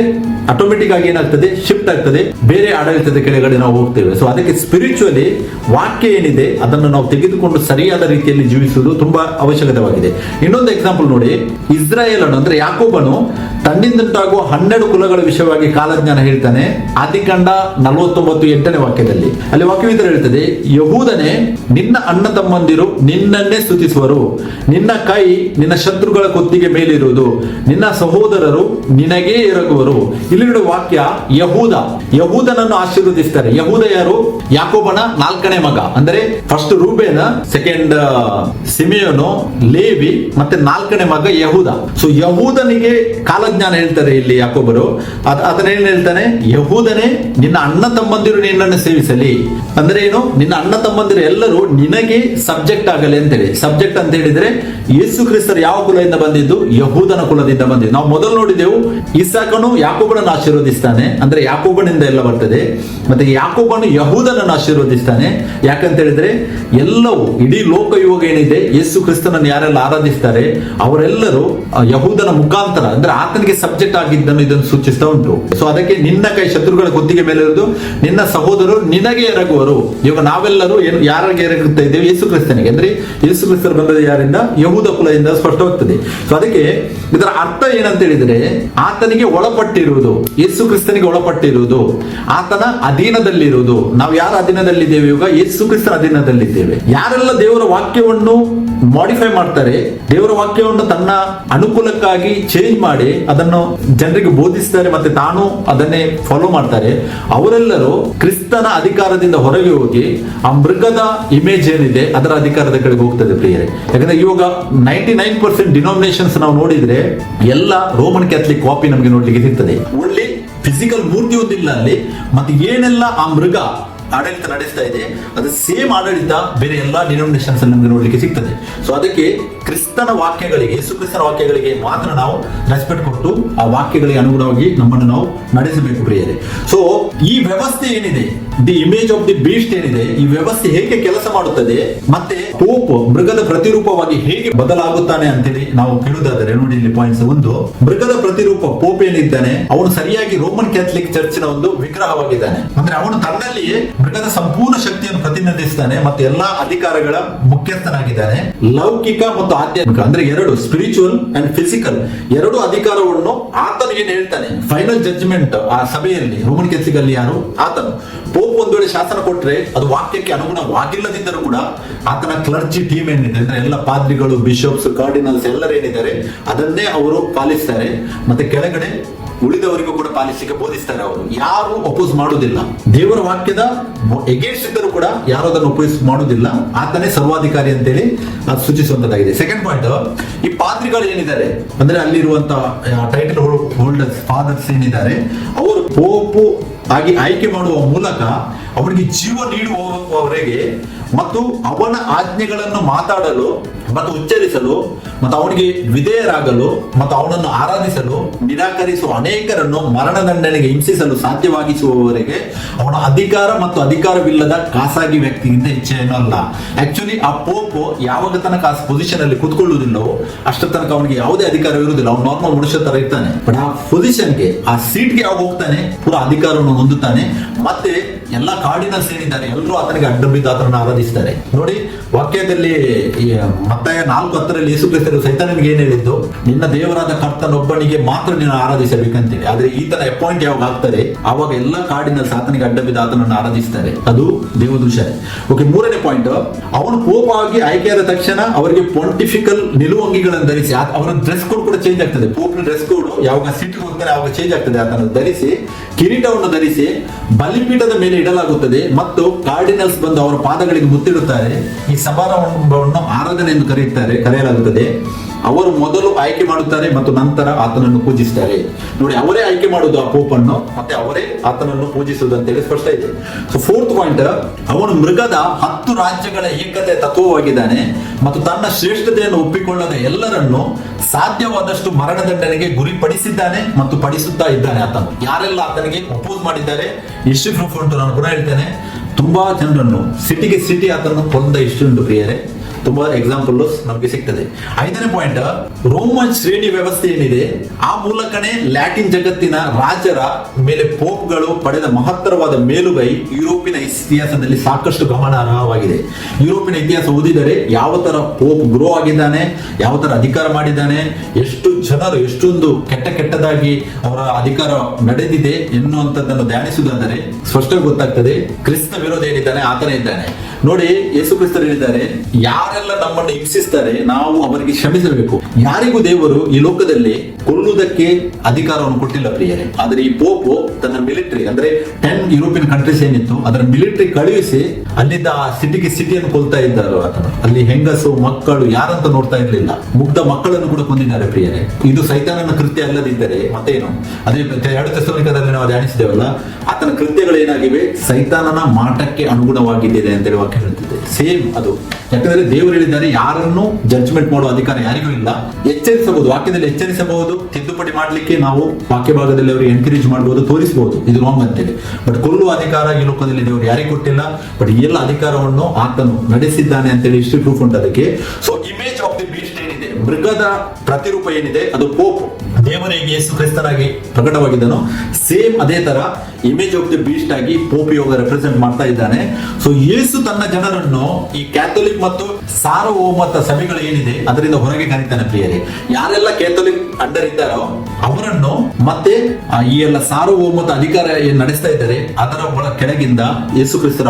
ಆಟೋಮೆಟಿಕ್ ಆಗಿ ಏನಾಗ್ತದೆ? ಶಿಫ್ಟ್ ಆಗ್ತದೆ. ಬೇರೆ ಆಡಳಿತದ ಕೆಳಗಡೆ ನಾವು ಹೋಗ್ತೇವೆ. ಸೊ ಅದಕ್ಕೆ ಸ್ಪಿರಿಚುವಲಿ ವಾಕ್ಯ ಏನಿದೆ, ಅದನ್ನು ನಾವು ತೆಗೆದುಕೊಂಡು ಸರಿಯಾದ ರೀತಿಯಲ್ಲಿ ಜೀವಿಸುವುದು ತುಂಬಾ ಅವಶ್ಯಕತೆವಾಗಿದೆ ಇನ್ನೊಂದು ಎಕ್ಸಾಂಪಲ್ ನೋಡಿ ಇಸ್ರಾಯೇಲ್ ಅನ್ನು ಅಂದ್ರೆ ಯಾಕೋಬನು ತನ್ನಿಂದಂಟಾಗುವ ಹನ್ನೆರಡು ಕುಲಗಳ ವಿಷಯವಾಗಿ ಕಾಲಜ್ಞಾನ ಹೇಳ್ತಾನೆ. ಆದಿಕಾಂಡ ನಲವತ್ತೊಂಬತ್ತು ಎಂಟನೇ ವಾಕ್ಯದಲ್ಲಿ. ಅಲ್ಲಿ ವಾಕ್ಯವಿತರ ಹೇಳ್ತದೆ, ಯಹೂದನೇ, ನಿನ್ನ ಅಣ್ಣ ತಮ್ಮಂದಿರು ನಿನ್ನನ್ನೇ ಸ್ತುತಿಸುವರು. ನಿನ್ನ ಕೈ ನಿನ್ನ ಶತ್ರುಗಳ ಕೊತ್ತಿಗೆ ಮೇಲಿರುವುದು. ನಿನ್ನ ಸಹೋದರರು ನಿನಗೇ ಎರಗುವರು. ನೋಡುವ ವಾಕ್ಯ, ಯಹೂದ. ಯಹೂದನನ್ನು ಆಶೀರ್ವದಿಸ್ತಾರೆ. ಯಹೂದ ಯಾರು? ಯಾಕೋಬನ ನಾಲ್ಕನೇ ಮಗ. ಅಂದ್ರೆ ಫಸ್ಟ್ ರೂಬೇನ ಸೆಕೆಂಡ್ ಸಿಮಿಯೋನು, ಲೇವಿ, ಮತ್ತೆ ನಾಲ್ಕನೇ ಮಗ ಯಹೂದ. ಸೊ ಯಹೂದನಿಗೆ ಕಾಲಜ್ಞಾನ ಹೇಳ್ತಾರೆ ಇಲ್ಲಿ ಯಾಕೊಬ್ಬರು ಅದ್- ಅದನ್ನ ಏನ್ ಹೇಳ್ತಾನೆ? ಯಹೂದನೇ, ನಿನ್ನ ಅಣ್ಣ ತಮ್ಮಂದಿರು ನಿನ್ನನ್ನು ಸೇವಿಸಲಿ. ಅಂದ್ರೆ ಏನು? ನಿನ್ನ ಅಣ್ಣ ತಮ್ಮಂದಿರು ಎಲ್ಲರೂ ನಿನಗೆ ಸಬ್ಜೆಕ್ಟ್ ಆಗಲಿ ಅಂತೇಳಿ. ಸಬ್ಜೆಕ್ಟ್ ಅಂತ ಹೇಳಿದ್ರೆ ಯೇಸು ಕ್ರಿಸ್ತರು ಯಾವ ಕುಲದಿಂದ ಬಂದಿದ್ದು? ಯಹೂದನ ಕುಲದಿಂದ ಬಂದಿದ್ದು. ನಾವು ಮೊದಲು ನೋಡಿದೆವು ಇಸಾಕನು ಯಾಕೋಬನನ್ನು ಆಶೀರ್ವದಿಸ್ತಾನೆ. ಅಂದ್ರೆ ಯಾಕೋಬನಿಂದ ಎಲ್ಲ ಬರ್ತದೆ. ಮತ್ತೆ ಯಾಕೋಬನು ಯಹೂದನನ್ನು ಆಶೀರ್ವದಿಸ್ತಾನೆ. ಯಾಕಂತ ಹೇಳಿದ್ರೆ ಎಲ್ಲವೂ, ಇಡೀ ಲೋಕ ಯೋಗ ಏನಿದೆ, ಯೇಸು ಕ್ರಿಸ್ತನನ್ನು ಯಾರೆಲ್ಲ ಆರಾಧಿಸ್ತಾರೆ, ಅವರೆಲ್ಲರೂ ಯಹೂದನ ಮುಖಾಂತರ, ಅಂದ್ರೆ ಆತನಿಗೆ ಸಬ್ಜೆಕ್ಟ್ ಆಗಿದ್ದನ್ನು ಇದನ್ನು ಸೂಚಿಸ್ತಾ ಉಂಟು. ಸೊ ಅದಕ್ಕೆ ನಿನ್ನ ಕೈ ಶತ್ರುಗಳ ಕುತ್ತಿಗೆ ಮೇಲೆ ಇರುವುದು, ನಿನ್ನ ಸಹೋದರರು ನಿನಗೆ ಎರಗುವರು. ಇವಾಗ ನಾವೆಲ್ಲರೂ ಯಾರಿಗೆ ಎರಗುತ್ತಾ ಇದ್ದೇವೆ? ಯೇಸು ಕ್ರಿಸ್ತನಿಗೆ. ಅಂದ್ರೆ ಯೇಸು ಕ್ರಿಸ್ತರು ಬಂದದ್ದು ಯಾರಿಂದ? ಯಹೂದ ಕುಲದಿಂದ ಸ್ಪಷ್ಟವಾಗ್ತದೆ ಸೊ ಅದಕ್ಕೆ ಇದರ ಅರ್ಥ ಏನಂತ ಹೇಳಿದ್ರೆ, ಆತನಿಗೆ ಒಳಪಟ್ಟಿರುವುದು, ಯೇಸು ಕ್ರಿಸ್ತನಿಗೆ ಒಳಪಟ್ಟಿರುವುದು, ಆತನ ಅಧೀನದಲ್ಲಿರುವುದು. ನಾವು ಯಾರ ಅಧೀನದಲ್ಲಿದ್ದೇವೆ ಇವಾಗ ಯೇಸು ಕ್ರಿಸ್ತನ ಅಧೀನದಲ್ಲಿದ್ದೇವೆ. ಯಾರೆಲ್ಲ ದೇವರ ವಾಕ್ಯವನ್ನು ಮಾಡಿಫೈ ಮಾಡ್ತಾರೆ. ದೇವರ ವಾಕ್ಯವನ್ನು ತನ್ನ ಅನುಕೂಲಕ್ಕಾಗಿ ಚೇಂಜ್ ಮಾಡಿ ಅದನ್ನು ಜನರಿಗೆ ಬೋಧಿಸ್ತಾರೆ ಮತ್ತೆ ತಾನು ಅದನ್ನೇ ಫಾಲೋ ಮಾಡ್ತಾರೆ. ಅವರೆಲ್ಲರೂ ಕ್ರಿಸ್ತನ ಅಧಿಕಾರದಿಂದ ಹೊರಗೆ ಹೋಗಿ ಆ ಮೃಗದ ಇಮೇಜ್ ಏನಿದೆ ಅದರ ಅಧಿಕಾರದ ಕಡೆಗೆ ಹೋಗ್ತದೆ ಪ್ರಿಯರೇ. ಯಾಕಂದ್ರೆ ಇವಾಗ ನೈಂಟಿ ನೈನ್ ಪರ್ಸೆಂಟ್ ಡಿನಾಮಿನೇಷನ್ಸ್ ನಾವು ನೋಡಿದ್ರೆ ಎಲ್ಲ ರೋಮನ್ ಕ್ಯಾಥಲಿಕ್ ಕಾಪಿ ನಮಗೆ ನೋಡ್ಲಿಕ್ಕೆ ಸಿಗ್ತದೆ. ಒಳ್ಳೆ ಫಿಸಿಕಲ್ ಮೂರ್ತಿ ಒಂದಿಲ್ಲ ಅಲ್ಲಿ, ಮತ್ತೆ ಏನೆಲ್ಲ ಆ ಮೃಗ ಆಡಳಿತ ನಡೆಸ್ತಾ ಇದೆ. ಅದು ಸೇಮ್ ಆಡಳಿತ ಬೇರೆ ಎಲ್ಲಾ ಡಿನೋಮಿನೇಷನ್ಸ್ ನಮಗೆ ನೋಡ್ಲಿಕ್ಕೆ ಸಿಗ್ತದೆ. ಸೊ ಅದಕ್ಕೆ ಕ್ರಿಸ್ತನ ವಾಕ್ಯಗಳಿಗೆ, ಯೇಸು ವಾಕ್ಯಗಳಿಗೆ ಮಾತ್ರ ನಾವು ರೆಸ್ಪೆಕ್ಟ್ ಕೊಟ್ಟು ಆ ವಾಕ್ಯಗಳಿಗೆ ಅನುಗುಣವಾಗಿ ನಮ್ಮನ್ನು ನಾವು ನಡೆಸಬೇಕು ಪ್ರಿಯರೇ. ಸೊ ಈ ವ್ಯವಸ್ಥೆ ಏನಿದೆ? The image of the beast ಏನಿದೆ, ಈ ವ್ಯವಸ್ಥೆ ಹೇಗೆ ಕೆಲಸ ಮಾಡುತ್ತದೆ, ಮತ್ತೆ ಪೋಪ್ ಮೃಗದ ಪ್ರತಿರೂಪವಾಗಿ ಹೇಗೆ ಬದಲಾಗುತ್ತಾನೆ ಅಂತೇಳಿ ನಾವು ಕೇಳುವುದಾದರೆ, ನೋಡಿ ಇಲ್ಲಿ ಪಾಯಿಂಟ್ಸ್ ಒಂದು. ಮೃಗದ ಪ್ರತಿರೂಪ ಪೋಪ್ ಏನಿದ್ದಾನೆ, ಅವನು ಸರಿಯಾಗಿ ರೋಮನ್ ಕ್ಯಾಥಲಿಕ್ನ ಒಂದು ವಿಗ್ರಹವಾಗಿದ್ದಾನೆ. ಅಂದ್ರೆ ಅವನು ತನ್ನಲ್ಲಿಯೇ ಮೃಗದ ಸಂಪೂರ್ಣ ಶಕ್ತಿಯನ್ನು ಪ್ರತಿನಿಧಿಸುತ್ತಾನೆ ಮತ್ತೆ ಎಲ್ಲಾ ಅಧಿಕಾರಗಳ ಮುಖ್ಯಸ್ಥನಾಗಿದ್ದಾನೆ. ಲೌಕಿಕ ಮತ್ತು ಆಧ್ಯಾತ್ಮಿಕ, ಅಂದ್ರೆ ಎರಡು ಸ್ಪಿರಿಚುವಲ್ ಅಂಡ್ ಫಿಸಿಕಲ್ ಎರಡು ಅಧಿಕಾರವನ್ನು ಆತನಿಗೆ ಹೇಳ್ತಾನೆ ಫೈನಲ್ ಜಡ್ಜ್ಮೆಂಟ್ ಆ ಸಭೆಯಲ್ಲಿ ರೋಮನ್ ಕ್ಯಾಥಲಿಕ್ ಅಲ್ಲಿ ಯಾರು? ಆತನು. ಒಂದು ವೇಳೆ ಶಾಸನ ಕೊಟ್ರೆ ಅದು ವಾಕ್ಯಕ್ಕೆ ಅನುಗುಣವಾಗಿಲ್ಲದಿದ್ದರೂ ಕೂಡ ಆತನ ಕ್ಲರ್ಜಿ ಟೀಮ್ ಏನಿದೆ ಅಂದ್ರೆ ಎಲ್ಲ ಪಾದ್ರಿಗಳು ಬಿಷಪ್ಸ್ ಕಾರ್ಡಿನಲ್ಸ್ ಎಲ್ಲರೇನಿದ್ದಾರೆ ಅದನ್ನೇ ಅವರು ಪಾಲಿಸ್ತಾರೆ. ಮತ್ತೆ ಕೆಳಗಡೆ ಉಳಿದವರಿಗೂ ಕೂಡ ಪಾಲಿಸಲಿಕ್ಕೆ ಬೋಧಿಸ್ತಾರೆ ಅವರು. ಯಾರು ಅಪೋಸ್ ಮಾಡುವುದಿಲ್ಲ. ದೇವರ ವಾಕ್ಯದ ಎಗೇನ್ಸ್ಟ್ ಇದ್ದರೂ ಕೂಡ ಯಾರು ಅದನ್ನು ಅಪೋಸ್ ಮಾಡುವುದಿಲ್ಲ. ಆತನೇ ಸರ್ವಾಧಿಕಾರಿ ಅಂತೇಳಿ ಅದು ಸೂಚಿಸುವಂತದ್ದಾಗಿದೆ. ಸೆಕೆಂಡ್ ಪಾಯಿಂಟ್ ಈ ಪಾದ್ರಿಗಳು ಏನಿದ್ದಾರೆ? ಅಂದ್ರೆ ಅಲ್ಲಿರುವಂತ ಟೈಟಲ್ ಹೋಲ್ಡರ್ಸ್ ಫಾದರ್ಸ್ ಏನಿದ್ದಾರೆ? ಅವರು ಪೋಪು ಆಗಿ ಆಯ್ಕೆ ಮಾಡುವ ಮೂಲಕ ಅವನಿಗೆ ಜೀವ ನೀಡುವವರೆಗೆ ಮತ್ತು ಅವನ ಆಜ್ಞೆಗಳನ್ನು ಮಾತಾಡಲು ಮತ್ತು ಉಚ್ಚರಿಸಲು ಮತ್ತು ಅವನಿಗೆ ವಿಧೇಯರಾಗಲು ಮತ್ತು ಅವನನ್ನು ಆರಾಧಿಸಲು, ನಿರಾಕರಿಸುವ ಅನೇಕರನ್ನು ಮರಣದಂಡನೆಗೆ ಹಿಂಸಿಸಲು ಸಾಧ್ಯವಾಗಿಸುವವರೆಗೆ ಅವನ ಅಧಿಕಾರ ಮತ್ತು ಅಧಿಕಾರವಿಲ್ಲದ ಖಾಸಗಿ ವ್ಯಕ್ತಿಗಿಂತ ಹೆಚ್ಚೇನೂ ಅಲ್ಲ. ಆಕ್ಚುಲಿ ಆ ಪೋಪ್ ಯಾವಾಗ ತನಕ ಆ ಪೊಸಿಷನ್ ಅಲ್ಲಿ ಕುತ್ಕೊಳ್ಳುವುದಿಲ್ಲವೋ ಅಷ್ಟರ ತನಕ ಅವನಿಗೆ ಯಾವುದೇ ಅಧಿಕಾರ ಇರುವುದಿಲ್ಲ. ಅವನು ನಾರ್ಮಲ್ ಮನುಷ್ಯ ತರ ಇರ್ತಾನೆ. ಬಟ್ ಆ ಪೊಸಿಷನ್ಗೆ ಆ ಸೀಟ್ಗೆ ಯಾವಾಗ ಹೋಗ್ತಾನೆ ಪೂರ ಅಧಿಕಾರವನ್ನು ಹೊಂದುತ್ತಾನೆ. ಮತ್ತೆ ಎಲ್ಲ ಕಾಡಿನ ಸೇರಿದ್ದಾರೆ ಎಲ್ಲರೂ ಆತನಿಗೆ ಅಡ್ಡ ಬಿದ್ದು ಆರಾಧಿಸ್ತಾರೆ. ನೋಡಿ, ವಾಕ್ಯದಲ್ಲಿ ಮತ್ತಾಯ ನಾಲ್ಕು ಹತ್ತರಲ್ಲಿ ಯೇಸು ಕ್ರಿಸ್ತರು ನಿಮ್ಗೆ ಏನ್ ಹೇಳಿದ್ದು? ನಿನ್ನ ದೇವರಾದ ಕರ್ತನೊಬ್ಬನಿಗೆ ಮಾತ್ರ ನೀನು ಆರಾಧಿಸಬೇಕಂತೇಳಿ ಆದ್ರೆ ಈತನ ಅಪಾಯಿಂಟ್ ಯಾವಾಗ ಆಗ್ತಾರೆ ಆವಾಗ ಎಲ್ಲ ಕಾಡಿನ ಸಾತನಿಗೆ ಅಡ್ಡ ಬಿದ್ದು ಆತನನ್ನು ಆರಾಧಿಸ್ತಾರೆ. ಅದು ದೇವದೂಷಣೆ. ಓಕೆ ಮೂರನೇ ಪಾಯಿಂಟ್ ಅವನು ಪೋಪಾಗಿ ಆಯ್ಕೆಯಾದ ತಕ್ಷಣ ಅವರಿಗೆ ಪೊಂಟಿಫಿಕಲ್ ನಿಲುವಂಗಿಗಳನ್ನು ಧರಿಸಿ ಅವರ ಡ್ರೆಸ್ ಕೋಡ್ ಕೂಡ ಚೇಂಜ್ ಆಗ್ತದೆ. ಪೋಪ್ನ ಡ್ರೆಸ್ ಕೋಡ್ ಯಾವಾಗ ಸಿಟಿಗೆ ಹೋಗ್ತಾನೆ ಆವಾಗ ಚೇಂಜ್ ಆಗ್ತದೆ. ಆತನ ಧರಿಸಿ, ಕಿರೀಟವನ್ನು ಧರಿಸಿ, ಬಲಿಪೀಠದ ಮೇಲೆ ಇಡಲಾಗುತ್ತದೆ ಮತ್ತು ಕಾರ್ಡಿನಲ್ಸ್ ಬಂದು ಅವರ ಪಾದಗಳಿಗೆ ಮುತ್ತಿಡುತ್ತಾರೆ. ಈ ಸಮಾರಂಭವನ್ನು ಆರಾಧನೆ ಎಂದು ಕರೆಯುತ್ತಾರೆ, ಕರೆಯಲಾಗುತ್ತದೆ. ಅವರು ಮೊದಲು ಆಯ್ಕೆ ಮಾಡುತ್ತಾರೆ ಮತ್ತು ನಂತರ ಆತನನ್ನು ಪೂಜಿಸ್ತಾರೆ. ನೋಡಿ, ಅವರೇ ಆಯ್ಕೆ ಮಾಡುವುದು ಆ ಪೋಪನ್ನು, ಮತ್ತೆ ಅವರೇ ಆತನನ್ನು ಪೂಜಿಸುವುದು ಅಂತೇಳಿ ಸ್ಪಷ್ಟ ಇದೆ. ಸೊ ಫೋರ್ತ್ ಪಾಯಿಂಟ್ ಅವನು ಮೃಗದ ಹತ್ತು ರಾಜ್ಯಗಳ ಏಕತೆ ತತ್ವವಾಗಿದ್ದಾನೆ ಮತ್ತು ತನ್ನ ಶ್ರೇಷ್ಠತೆಯನ್ನು ಒಪ್ಪಿಕೊಳ್ಳದ ಎಲ್ಲರನ್ನು ಸಾಧ್ಯವಾದಷ್ಟು ಮರಣದಂಡನೆಗೆ ಗುರಿಪಡಿಸಿದ್ದಾನೆ ಮತ್ತು ಪಡಿಸುತ್ತಾ ಇದ್ದಾನೆ ಆತನು. ಯಾರೆಲ್ಲ ಆತನಿಗೆ ಅಪೋಸ್ ಮಾಡಿದ್ದಾರೆ? ಎಷ್ಟು ಪ್ರೂಫ್ ಉಂಟು ನಾನು ಕೂಡ ಹೇಳ್ತೇನೆ. ತುಂಬಾ ಜನರನ್ನು ಸಿಟಿಗೆ ಸಿಟಿ ಆತನನ್ನು ಕೊಂದ ಇಷ್ಟು ಉಂಟು ಪ್ರಿಯರೇ. ತುಂಬಾ ಎಕ್ಸಾಂಪಲ್ ನಮಗೆ ಸಿಗ್ತದೆ. ಐದನೇ ಪಾಯಿಂಟ್ ರೋಮನ್ ಶ್ರೇಣಿ ವ್ಯವಸ್ಥೆ ಏನಿದೆ? ಆ ಮೂಲಕನೇ ಲ್ಯಾಟಿನ್ ಜಗತ್ತಿನ ರಾಜರ ಮೇಲೆ ಪೋಪ್ಗಳು ಪಡೆದ ಮಹತ್ತರವಾದ ಮೇಲುಗೈ ಯುರೋಪಿನ ಇತಿಹಾಸದಲ್ಲಿ ಸಾಕಷ್ಟು ಗಮನಾರ್ಹವಾಗಿದೆ. ಯುರೋಪಿನ ಇತಿಹಾಸ ಓದಿದರೆ ಯಾವ ತರ ಪೋಪ್ ಗ್ರೋ ಆಗಿದ್ದಾನೆ, ಯಾವ ತರ ಅಧಿಕಾರ ಮಾಡಿದ್ದಾನೆ, ಎಷ್ಟು ಜನರು ಎಷ್ಟೊಂದು ಕೆಟ್ಟ ಕೆಟ್ಟದಾಗಿ ಅವರ ಅಧಿಕಾರ ನಡೆದಿದೆ ಎನ್ನುವಂಥದ್ದನ್ನು ಧ್ಯಾನಿಸುವುದಾದರೆ ಸ್ಪಷ್ಟವಾಗಿ ಗೊತ್ತಾಗ್ತದೆ, ಕ್ರಿಸ್ತ ವಿರೋಧ ಏನಿದ್ದಾನೆ, ಆತನೇ ಇದ್ದಾನೆ. ನೋಡಿ, ಯೇಸು ಕ್ರಿಸ್ತರು ಹೇಳಿದ್ದಾರೆ, ಯಾರೆಲ್ಲ ನಮ್ಮನ್ನು ಹಿಂಸಿಸ್ತಾರೆ, ನಾವು ಅವರಿಗೆ ಕ್ಷಮಿಸಬೇಕು. ಯಾರಿಗೂ ದೇವರು ಈ ಲೋಕದಲ್ಲಿ ಕೊಲ್ಲುವುದಕ್ಕೆ ಅಧಿಕಾರವನ್ನು ಕೊಟ್ಟಿಲ್ಲ, ಪ್ರಿಯರೇ. ಆದ್ರೆ ಈ ಪೋಪು ತನ್ನ ಮಿಲಿಟರಿ, ಅಂದ್ರೆ ಟೆನ್ ಯುರೋಪಿಯನ್ ಕಂಟ್ರೀಸ್ ಏನಿತ್ತು, ಅದರ ಮಿಲಿಟರಿ ಕಳುಹಿಸಿ ಅಲ್ಲಿದ್ದ ಆ ಸಿಟಿಗೆ ಸಿಟಿಯನ್ನು ಕೊಲ್ತಾ ಇದ್ದಾರೆ ಅಲ್ಲಿ ಹೆಂಗಸು, ಮಕ್ಕಳು ಯಾರಂತ ನೋಡ್ತಾ ಇರಲಿಲ್ಲ. ಮುಗ್ಧ ಮಕ್ಕಳನ್ನು ಕೂಡ ಕೊಂದಿದ್ದಾರೆ, ಪ್ರಿಯರೇ. ಇದು ಸೈತಾನನ ಕೃತ್ಯ ಅಲ್ಲದಿದ್ದರೆ ಮತ್ತೇನು? ಅದೇ ಎರಡು ತೆಸಲೋನಿಕದಲ್ಲಿ ನಾವು ಧ್ಯಾನಿಸಿದ್ದೇವಲ್ಲ ಆತನ ಕೃತ್ಯಗಳು ಏನಾಗಿವೆ ಸೈತಾನನ ಮಾಟಕ್ಕೆ ಅನುಗುಣವಾಗಿದ್ದಿದೆ ಅಂತೇಳಿ ವಾಕ್ಯ ವಾಕ್ಯ ಹೇಳ್ತಿದೆ ಸೇಮ್ ಅದು. ಯಾಕಂದ್ರೆ ದೇವರು ಹೇಳಿದ್ದಾರೆ, ಯಾರನ್ನು ಜಡ್ಜ್ಮೆಂಟ್ ಮಾಡುವ ಅಧಿಕಾರ ಯಾರಿಗೂ ಇಲ್ಲ. ಎಚ್ಚರಿಸಬಹುದು, ವಾಕ್ಯದಲ್ಲಿ ಎಚ್ಚರಿಸಬಹುದು, ತಿದ್ದುಪಡಿ ಮಾಡಲಿಕ್ಕೆ ನಾವು ವಾಕ್ಯ ಭಾಗದಲ್ಲಿ ಅವರು ಎನ್ಕರೇಜ್ ಮಾಡಬಹುದು ತೋರಿಸಬಹುದು. ಇದು ರಾಂಗ್ ಅಂತೇಳಿ. ಬಟ್ ಕೊಲ್ಲುವ ಅಧಿಕಾರ ಈ ಲೋಕದಲ್ಲಿ ದೇವರು ಯಾರಿಗೂ ಕೊಟ್ಟಿಲ್ಲ. ಬಟ್ ಎಲ್ಲ ಅಧಿಕಾರವನ್ನು ಆತನು ನಡೆಸಿದ್ದಾನೆ ಅಂತೇಳಿ ಇಷ್ಟು ಪ್ರೂಫ್ ಉಂಟು ಅದಕ್ಕೆ so image of the beast ಏನಿದೆ? ಮೃಗದ ಪ್ರತಿರೂಪ ಏನಿದೆ? ಅದು ಪೋಪ್ ದೇವರಿಗೆ ಯೇಸು ಪ್ರಕಟವಾಗಿದ್ದನು, ಸೇಮ್ ಅದೇ ತರ ಇಮೇಜ್ ಆಫ್ ದಿ ಬೀಸ್ಟ್ ಆಗಿ ಪೋಪ್ ಯೋಗ ರೆಪ್ರೆಸೆಂಟ್ ಮಾಡ್ತಾ ಇದ್ದಾನೆ. ಸೊ ಯೇಸು ತನ್ನ ಜನರನ್ನು ಈ ಕ್ಯಾಥೋಲಿಕ್ ಮತ್ತು ಸಾರ್ವಭೌಮತ ಸಭೆಗಳು ಏನಿದೆ, ಅದರಿಂದ ಹೊರಗೆ ಕರೀತಾನೆ ಪ್ರಿಯರೇ. ಯಾರೆಲ್ಲ ಕ್ಯಾಥೋಲಿಕ್ ಅಂಡರ್ ಇದ್ದಾರೋ, ಅವರನ್ನು ಮತ್ತೆ ಈ ಎಲ್ಲ ಸಾರ್ವಭೌಮತ ಅಧಿಕಾರ ಏನ್ ನಡೆಸ್ತಾ ಇದ್ದಾರೆ, ಅದರ ಒಳ ಕೆಳಗಿಂದ ಯೇಸು ಕ್ರಿಸ್ತರ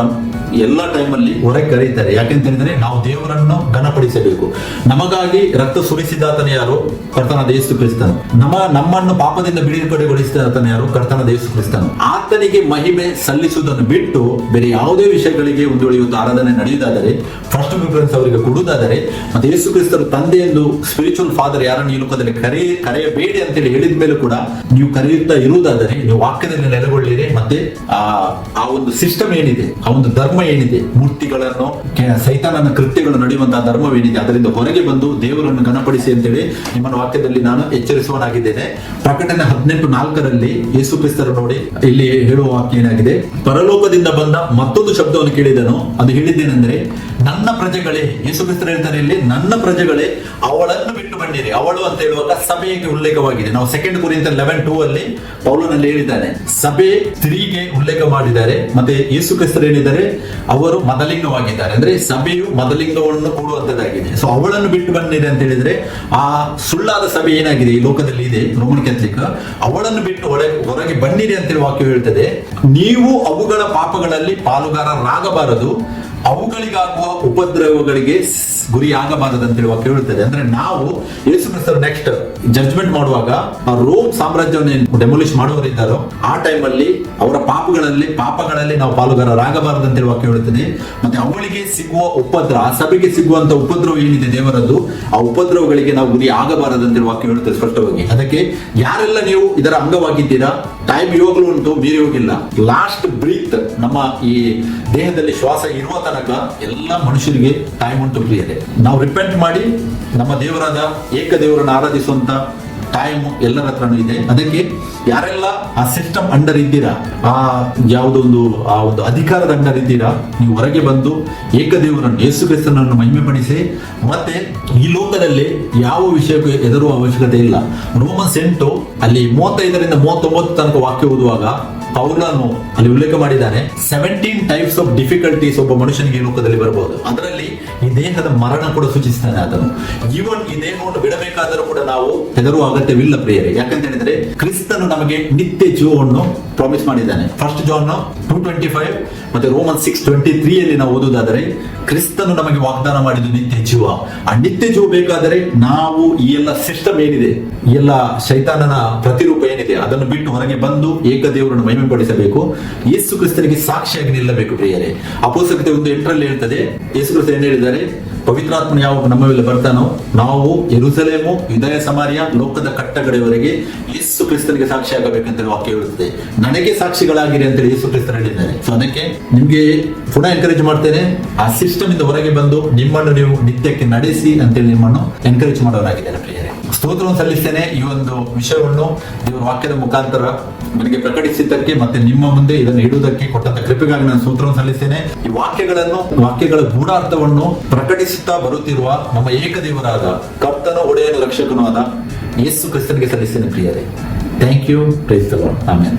ಎಲ್ಲ ಟೈಮಲ್ಲಿ ಹೊರಗೆ ಕರೀತಾರೆ. ಯಾಕೆಂತ ಹೇಳಿದ್ರೆ ನಾವು ದೇವರನ್ನು ಘನಪಡಿಸಬೇಕು. ನಮಗಾಗಿ ರಕ್ತ ಸುರಿಸಿದಾತನ ಯಾರು? ಕರ್ತನ ದೇವಸ್ತು ಕ್ರಿಸ್ತನು. ನಮ್ಮ ನಮ್ಮನ್ನು ಪಾಪದಿಂದ ಬಿಡುಗಡೆಗೊಳಿಸಿದಾತನ ಯಾರು? ಕರ್ತನ ದೇವಸ್ತು ಕ್ರಿಸ್ತನು. ಆತನಿಗೆ ಮಹಿಮೆ ಸಲ್ಲಿಸುವುದನ್ನು ಬಿಟ್ಟು ಬೇರೆ ಯಾವುದೇ ವಿಷಯಗಳಿಗೆ ಒಂದು ಆರಾಧನೆ ನಡೆಯುವುದಾದರೆ ಫಸ್ಟ್ ಪ್ರಿಫರೆನ್ಸ್ ಅವರಿಗೆ ಕೊಡುವುದಾದರೆ, ಮತ್ತೆ ಯೇಸು ಕ್ರಿಸ್ತರು ತಂದೆ ಎಂದು ಸ್ಪಿರಿಚುವಲ್ ಫಾದರ್ ಯಾರನ್ನು ಈ ಲೋಕದಲ್ಲಿ ಕರೆ ಕರೆಯಬೇಡಿ ಅಂತೇಳಿ ಹೇಳಿದ ಮೇಲೆ ಕೂಡ ನೀವು ಕರೆಯುತ್ತಾ ಇರುವುದಾದರೆ, ನೀವು ವಾಕ್ಯದಲ್ಲಿ ನೆಲೆಗೊಳ್ಳಿರಿ. ಮತ್ತೆ ಆ ಒಂದು ಸಿಸ್ಟಮ್ ಏನಿದೆ, ಆ ಒಂದು ಧರ್ಮ ಏನಿದೆ ಮೂರ್ತಿಗಳನ್ನು ಸೈತಾನನ ಕೃತ್ಯಗಳು ನಡೆಯುವಂತಹ ಧರ್ಮವೇನಿದೆ? ಅದರಿಂದ ಹೊರಗೆ ಬಂದು ದೇವರನ್ನು ಘನಪಡಿಸಿ ಅಂತೇಳಿ ನಿಮ್ಮನ್ನು ವಾಕ್ಯದಲ್ಲಿ ನಾನು ಎಚ್ಚರಿಸುವನಾಗಿದ್ದೇನೆ ಪ್ರಕಟಣೆ ಹದಿನೆಂಟು ನಾಲ್ಕರಲ್ಲಿ ಯೇಸು ಕ್ರಿಸ್ತರು ನೋಡಿ ಇಲ್ಲಿ ಹೇಳುವ ವಾಕ್ಯ ಏನಾಗಿದೆ? ಪರಲೋಕದಿಂದ ಬಂದ ಮತ್ತೊಂದು ಶಬ್ದವನ್ನು ಕೇಳಿದನು. ಅದು ಹೇಳಿದ್ದೇನೆಂದ್ರೆ, ನನ್ನ ಪ್ರಜೆಗಳೇ, ಯೇಸು ಕ್ರಿಸ್ತರು ಹೇಳ್ತಾರೆ ಇಲ್ಲಿ, ನನ್ನ ಪ್ರಜೆಗಳೇ, ಅವಳನ್ನು ಬಿಟ್ಟು ಅವಳು ಅಂತ ಹೇಳುವಾಗ ಸಭೆಗೆ ಉಲ್ಲೇಖವಾಗಿದೆ. ನಾವು ಸೆಕೆಂಡ್ ಕುರಿತ ಲೆವೆನ್ ಟೂ ಅಲ್ಲಿ ಪೌಲನಲ್ಲಿ ಹೇಳಿದ್ದಾನೆ. ಸಭೆ ಸ್ತ್ರೀಗೆ ಉಲ್ಲೇಖ ಮಾಡಿದ್ದಾರೆ. ಮತ್ತೆ ಯೇಸು ಕ್ರಿಸ್ತರು ಏನಿದ್ದಾರೆ? ಅವರು ಮದಲಿಂಗವಾಗಿದ್ದಾರೆ. ಅಂದ್ರೆ ಸಭೆಯು ಮದಲಿಂಗವನ್ನು ಕೂಡುವಂತದ್ದಾಗಿದೆ. ಸೊ ಅವಳನ್ನು ಬಿಟ್ಟು ಬಂದಿದೆ ಅಂತ ಹೇಳಿದ್ರೆ ಆ ಸುಳ್ಳಾದ ಸಭೆ ಏನಾಗಿದೆ? ಈ ಲೋಕದಲ್ಲಿ ಇದೆ ರೋಮನ್ ಕ್ಯಾಥಲಿಕ್ ಅವಳನ್ನು ಬಿಟ್ಟು ಒಳಗೆ, ಹೊರಗೆ ಬನ್ನಿರಿ ಅಂತೇಳಿ ವಾಕ್ಯ ಹೇಳ್ತದೆ. ನೀವು ಅವುಗಳ ಪಾಪಗಳಲ್ಲಿ ಪಾಲುಗಾರರಾಗಬಾರದು. ಅವುಗಳಿಗಾಗುವ ಉಪದ್ರವಗಳಿಗೆ ಗುರಿ ಆಗಬಾರದಂತ ಹೇಳುವ ಹೇಳ್ತದೆ ಅಂದ್ರೆ ನಾವು ಯೇಸು ಕ್ರಿಸ್ತರು ನೆಕ್ಸ್ಟ್ ಜಡ್ಜ್ಮೆಂಟ್ ಮಾಡುವಾಗ ರೋಮ್ ಸಾಮ್ರಾಜ್ಯವನ್ನು ಡೆಮೊಲಿಷ್ ಮಾಡುವವರಿದ್ದಾರೋ, ಆ ಟೈಮ್ ಅಲ್ಲಿ ಅವರ ಪಾಪಗಳಲ್ಲಿ ಪಾಪಗಳಲ್ಲಿ ನಾವು ಪಾಲುಗಾರರಾಗಬಾರದು ಅಂತೇಳಿ ವಾಕ್ಯ ಹೇಳುತ್ತದೆ ಮತ್ತೆ ಅವಳಿಗೆ ಸಿಗುವ ಉಪದ್ರ ಆ ಸಭೆಗೆ ಸಿಗುವಂತ ಉಪದ್ರವ ಏನಿದೆ ದೇವರದ್ದು, ಆ ಉಪದ್ರವಗಳಿಗೆ ನಾವು ಗುರಿ ಆಗಬಾರದು ಹೇಳುವ ವಾಕ್ಯ ಹೇಳುತ್ತದೆ ಸ್ಪಷ್ಟವಾಗಿ. ಅದಕ್ಕೆ ಯಾರೆಲ್ಲ ನೀವು ಇದರ ಅಂಗವಾಗಿದ್ದೀರಾ ಟೈಮ್ ಇವಾಗಲೂ ಉಂಟು, ಮೀರಿ ಹೋಗಿಲ್ಲ. ಲಾಸ್ಟ್ ಬ್ರೀತ್ ನಮ್ಮ ಈ ದೇಹದಲ್ಲಿ ಶ್ವಾಸ ಇರುವ ತನಕ ಎಲ್ಲ ಮನುಷ್ಯರಿಗೆ ಟೈಮ್ ಉಂಟು ಪ್ರಿಯರೇ. ನಾವು ರಿಪೆಂಟ್ ಮಾಡಿ ನಮ್ಮ ದೇವರಾದ ಏಕ ದೇವರನ್ನು ಆರಾಧಿಸುವಂತ ಟೈಮ್ ಎಲ್ಲರ ಹತ್ರನೂ ಇದೆ. ಅದಕ್ಕೆ ಯಾರೆಲ್ಲ ಆ ಸಿಸ್ಟಮ್ ಅಂಡರ್ ಇದ್ದೀರಾ, ಆ ಯಾವುದೊಂದು, ಆ ಒಂದು ಅಧಿಕಾರದ ಅಂಡರ್ ಇದ್ದೀರಾ, ನೀವು ಹೊರಗೆ ಬಂದು ಏಕದೇವರನ್ನು, ಯೇಸು ಕ್ರಿಸ್ತನನ್ನು ಮಹಿಮೆ ಪಡಿಸಿ ಮತ್ತೆ ಈ ಲೋಕದಲ್ಲಿ ಯಾವ ವಿಷಯಕ್ಕೂ ಎದುರುವ ಅವಶ್ಯಕತೆ ಇಲ್ಲ. ರೋಮನ್ಸ್ ಎಂಟು, ಅಲ್ಲಿ ಮೂವತ್ತೈದರಿಂದ ಮೂವತ್ತೊಂಬತ್ತು ತನಕ ವಾಕ್ಯ ಓದುವಾಗ ಪೌಲನು ಅಲ್ಲಿ ಉಲ್ಲೇಖ ಮಾಡಿದ್ದಾನೆ ಸೆವೆಂಟೀನ್ ಟೈಪ್ಸ್ ಆಫ್ ಡಿಫಿಕಲ್ಟೀಸ್ ಒಬ್ಬ ಮನುಷ್ಯನಿಗೆ ಈ ಲೋಕದಲ್ಲಿ ಬರಬಹುದು. ಅದರಲ್ಲಿ ಈ ದೇಹದ ಮರಣ ಕೂಡ ಸೂಚಿಸ್ತಾನೆ ಅದನ್ನು ಈವನ್ ಈ ದೇಹವನ್ನು ಬಿಡಬೇಕಾದರೂ ಕೂಡ ನಾವು ಹೆದರುವ ಅಗತ್ಯವಿಲ್ಲ ಪ್ರಿಯರೇ. ಯಾಕಂತ ಹೇಳಿದ್ರೆ, ಕ್ರಿಸ್ತನು ನಮಗೆ ನಿತ್ಯ ಜೀವವನ್ನು ಪ್ರಾಮಿಸ್ ಮಾಡಿದ್ದಾನೆ. First John two twenty five ಮತ್ತೆ ರೋಮನ್ ಸಿಕ್ಸ್ ಟ್ವೆಂಟಿ ತ್ರೀ ಅಲ್ಲಿ ನಾವು ಓದುವುದಾದರೆ, ಕ್ರಿಸ್ತನು ನಮಗೆ ವಾಗ್ದಾನ ಮಾಡಿದ್ದು ನಿತ್ಯ ಜೀವ. ಆ ನಿತ್ಯ ಜೀವ ಬೇಕಾದರೆ ನಾವು ಈ ಎಲ್ಲ ಸಿಸ್ಟಮ್ ಏನಿದೆ, ಈ ಎಲ್ಲ ಶೈತಾನನ ಪ್ರತಿರೂಪ ಏನಿದೆ, ಅದನ್ನು ಬಿಟ್ಟು ಹೊರಗೆ ಬಂದು ಏಕದೇವರನ್ನು ಮಹಿಮೆ ಪಡಿಸಬೇಕು ಯೇಸು ಕ್ರಿಸ್ತನಿಗೆ ಸಾಕ್ಷಿಯಾಗಿ ನಿಲ್ಲಬೇಕು ಪ್ರಿಯರೇ. ಅಪೋಸಕತೆ ಒಂದು ಎಂಟರಲ್ಲಿ ಹೇಳ್ತದೆ, ಯೇಸು ಕ್ರಿಸ್ತ ಏನ್ ಹೇಳಿದ್ದಾರೆ? ಪವಿತ್ರಾತ್ಮನ ಯಾವ ನಮ್ಮ ಮೇಲೆ ಬರ್ತಾನೋ, ನಾವು ಎರುಸಲೇಮು ಯುದಯ, ಸಮಾರ್ಯ, ಲೋಕದ ಕಟ್ಟಗಡೆಯವರೆಗೆ ಯೇಸು ಕ್ರಿಸ್ತನಿಗೆ ಸಾಕ್ಷಿಯಾಗಬೇಕಂತ ವಾಕ್ಯ ಹೇಳುತ್ತದೆ. ನನಗೆ ಸಾಕ್ಷಿಗಳಾಗಿರಿ ಅಂತ ಯೇಸು ಕ್ರಿಸ್ತನ ಹೇಳಿದ್ದಾರೆ. ಸೊ ಅದಕ್ಕೆ ನಿಮ್ಗೆ ಪುನಃ ಎನ್ಕರೇಜ್ ಮಾಡ್ತೇನೆ, ಆ ಸಿಸ್ಟಮ್ ಇಂದ ಹೊರಗೆ ಬಂದು ನಿಮ್ಮನ್ನು ನೀವು ನಿತ್ಯಕ್ಕೆ ನಡೆಸಿ ಅಂತೇಳಿ ನಿಮ್ಮನ್ನು ಎನ್ಕರೇಜ್ ಮಾಡೋರಾಗಿದ್ದಾರೆ ಪ್ರಿಯರೇ. ಸ್ತೋತ್ರವನ್ನು ಸಲ್ಲಿಸ್ತೇನೆ. ಈ ಒಂದು ವಿಷಯವನ್ನು ದೇವರ ವಾಕ್ಯದ ಮುಖಾಂತರ ನನಗೆ ಪ್ರಕಟಿಸಿದ್ದಕ್ಕೆ ಮತ್ತೆ ನಿಮ್ಮ ಮುಂದೆ ಇದನ್ನು ಇಡುವುದಕ್ಕೆ ಕೊಟ್ಟಂತ ಕೃಪೆಗಾಗಿ ನಾನು ಸೂತ್ರವನ್ನು ಸಲ್ಲಿಸ್ತೇನೆ. ಈ ವಾಕ್ಯಗಳನ್ನು, ವಾಕ್ಯಗಳ ಗೂಢಾರ್ಥವನ್ನು ಪ್ರಕಟಿಸುತ್ತಾ ಬರುತ್ತಿರುವ ನಮ್ಮ ಏಕದೇವರಾದ ಕರ್ತನ ಒಡೆಯನ ರಕ್ಷಕನೂ ಆದ ಯೇಸು ಕ್ರಿಸ್ತನಿಗೆ ಸಲ್ಲಿಸ್ತೇನೆ ಪ್ರಿಯರೇ. ಥ್ಯಾಂಕ್ ಯು ಪ್ರೈಸ್ ಆಮೇಲೆ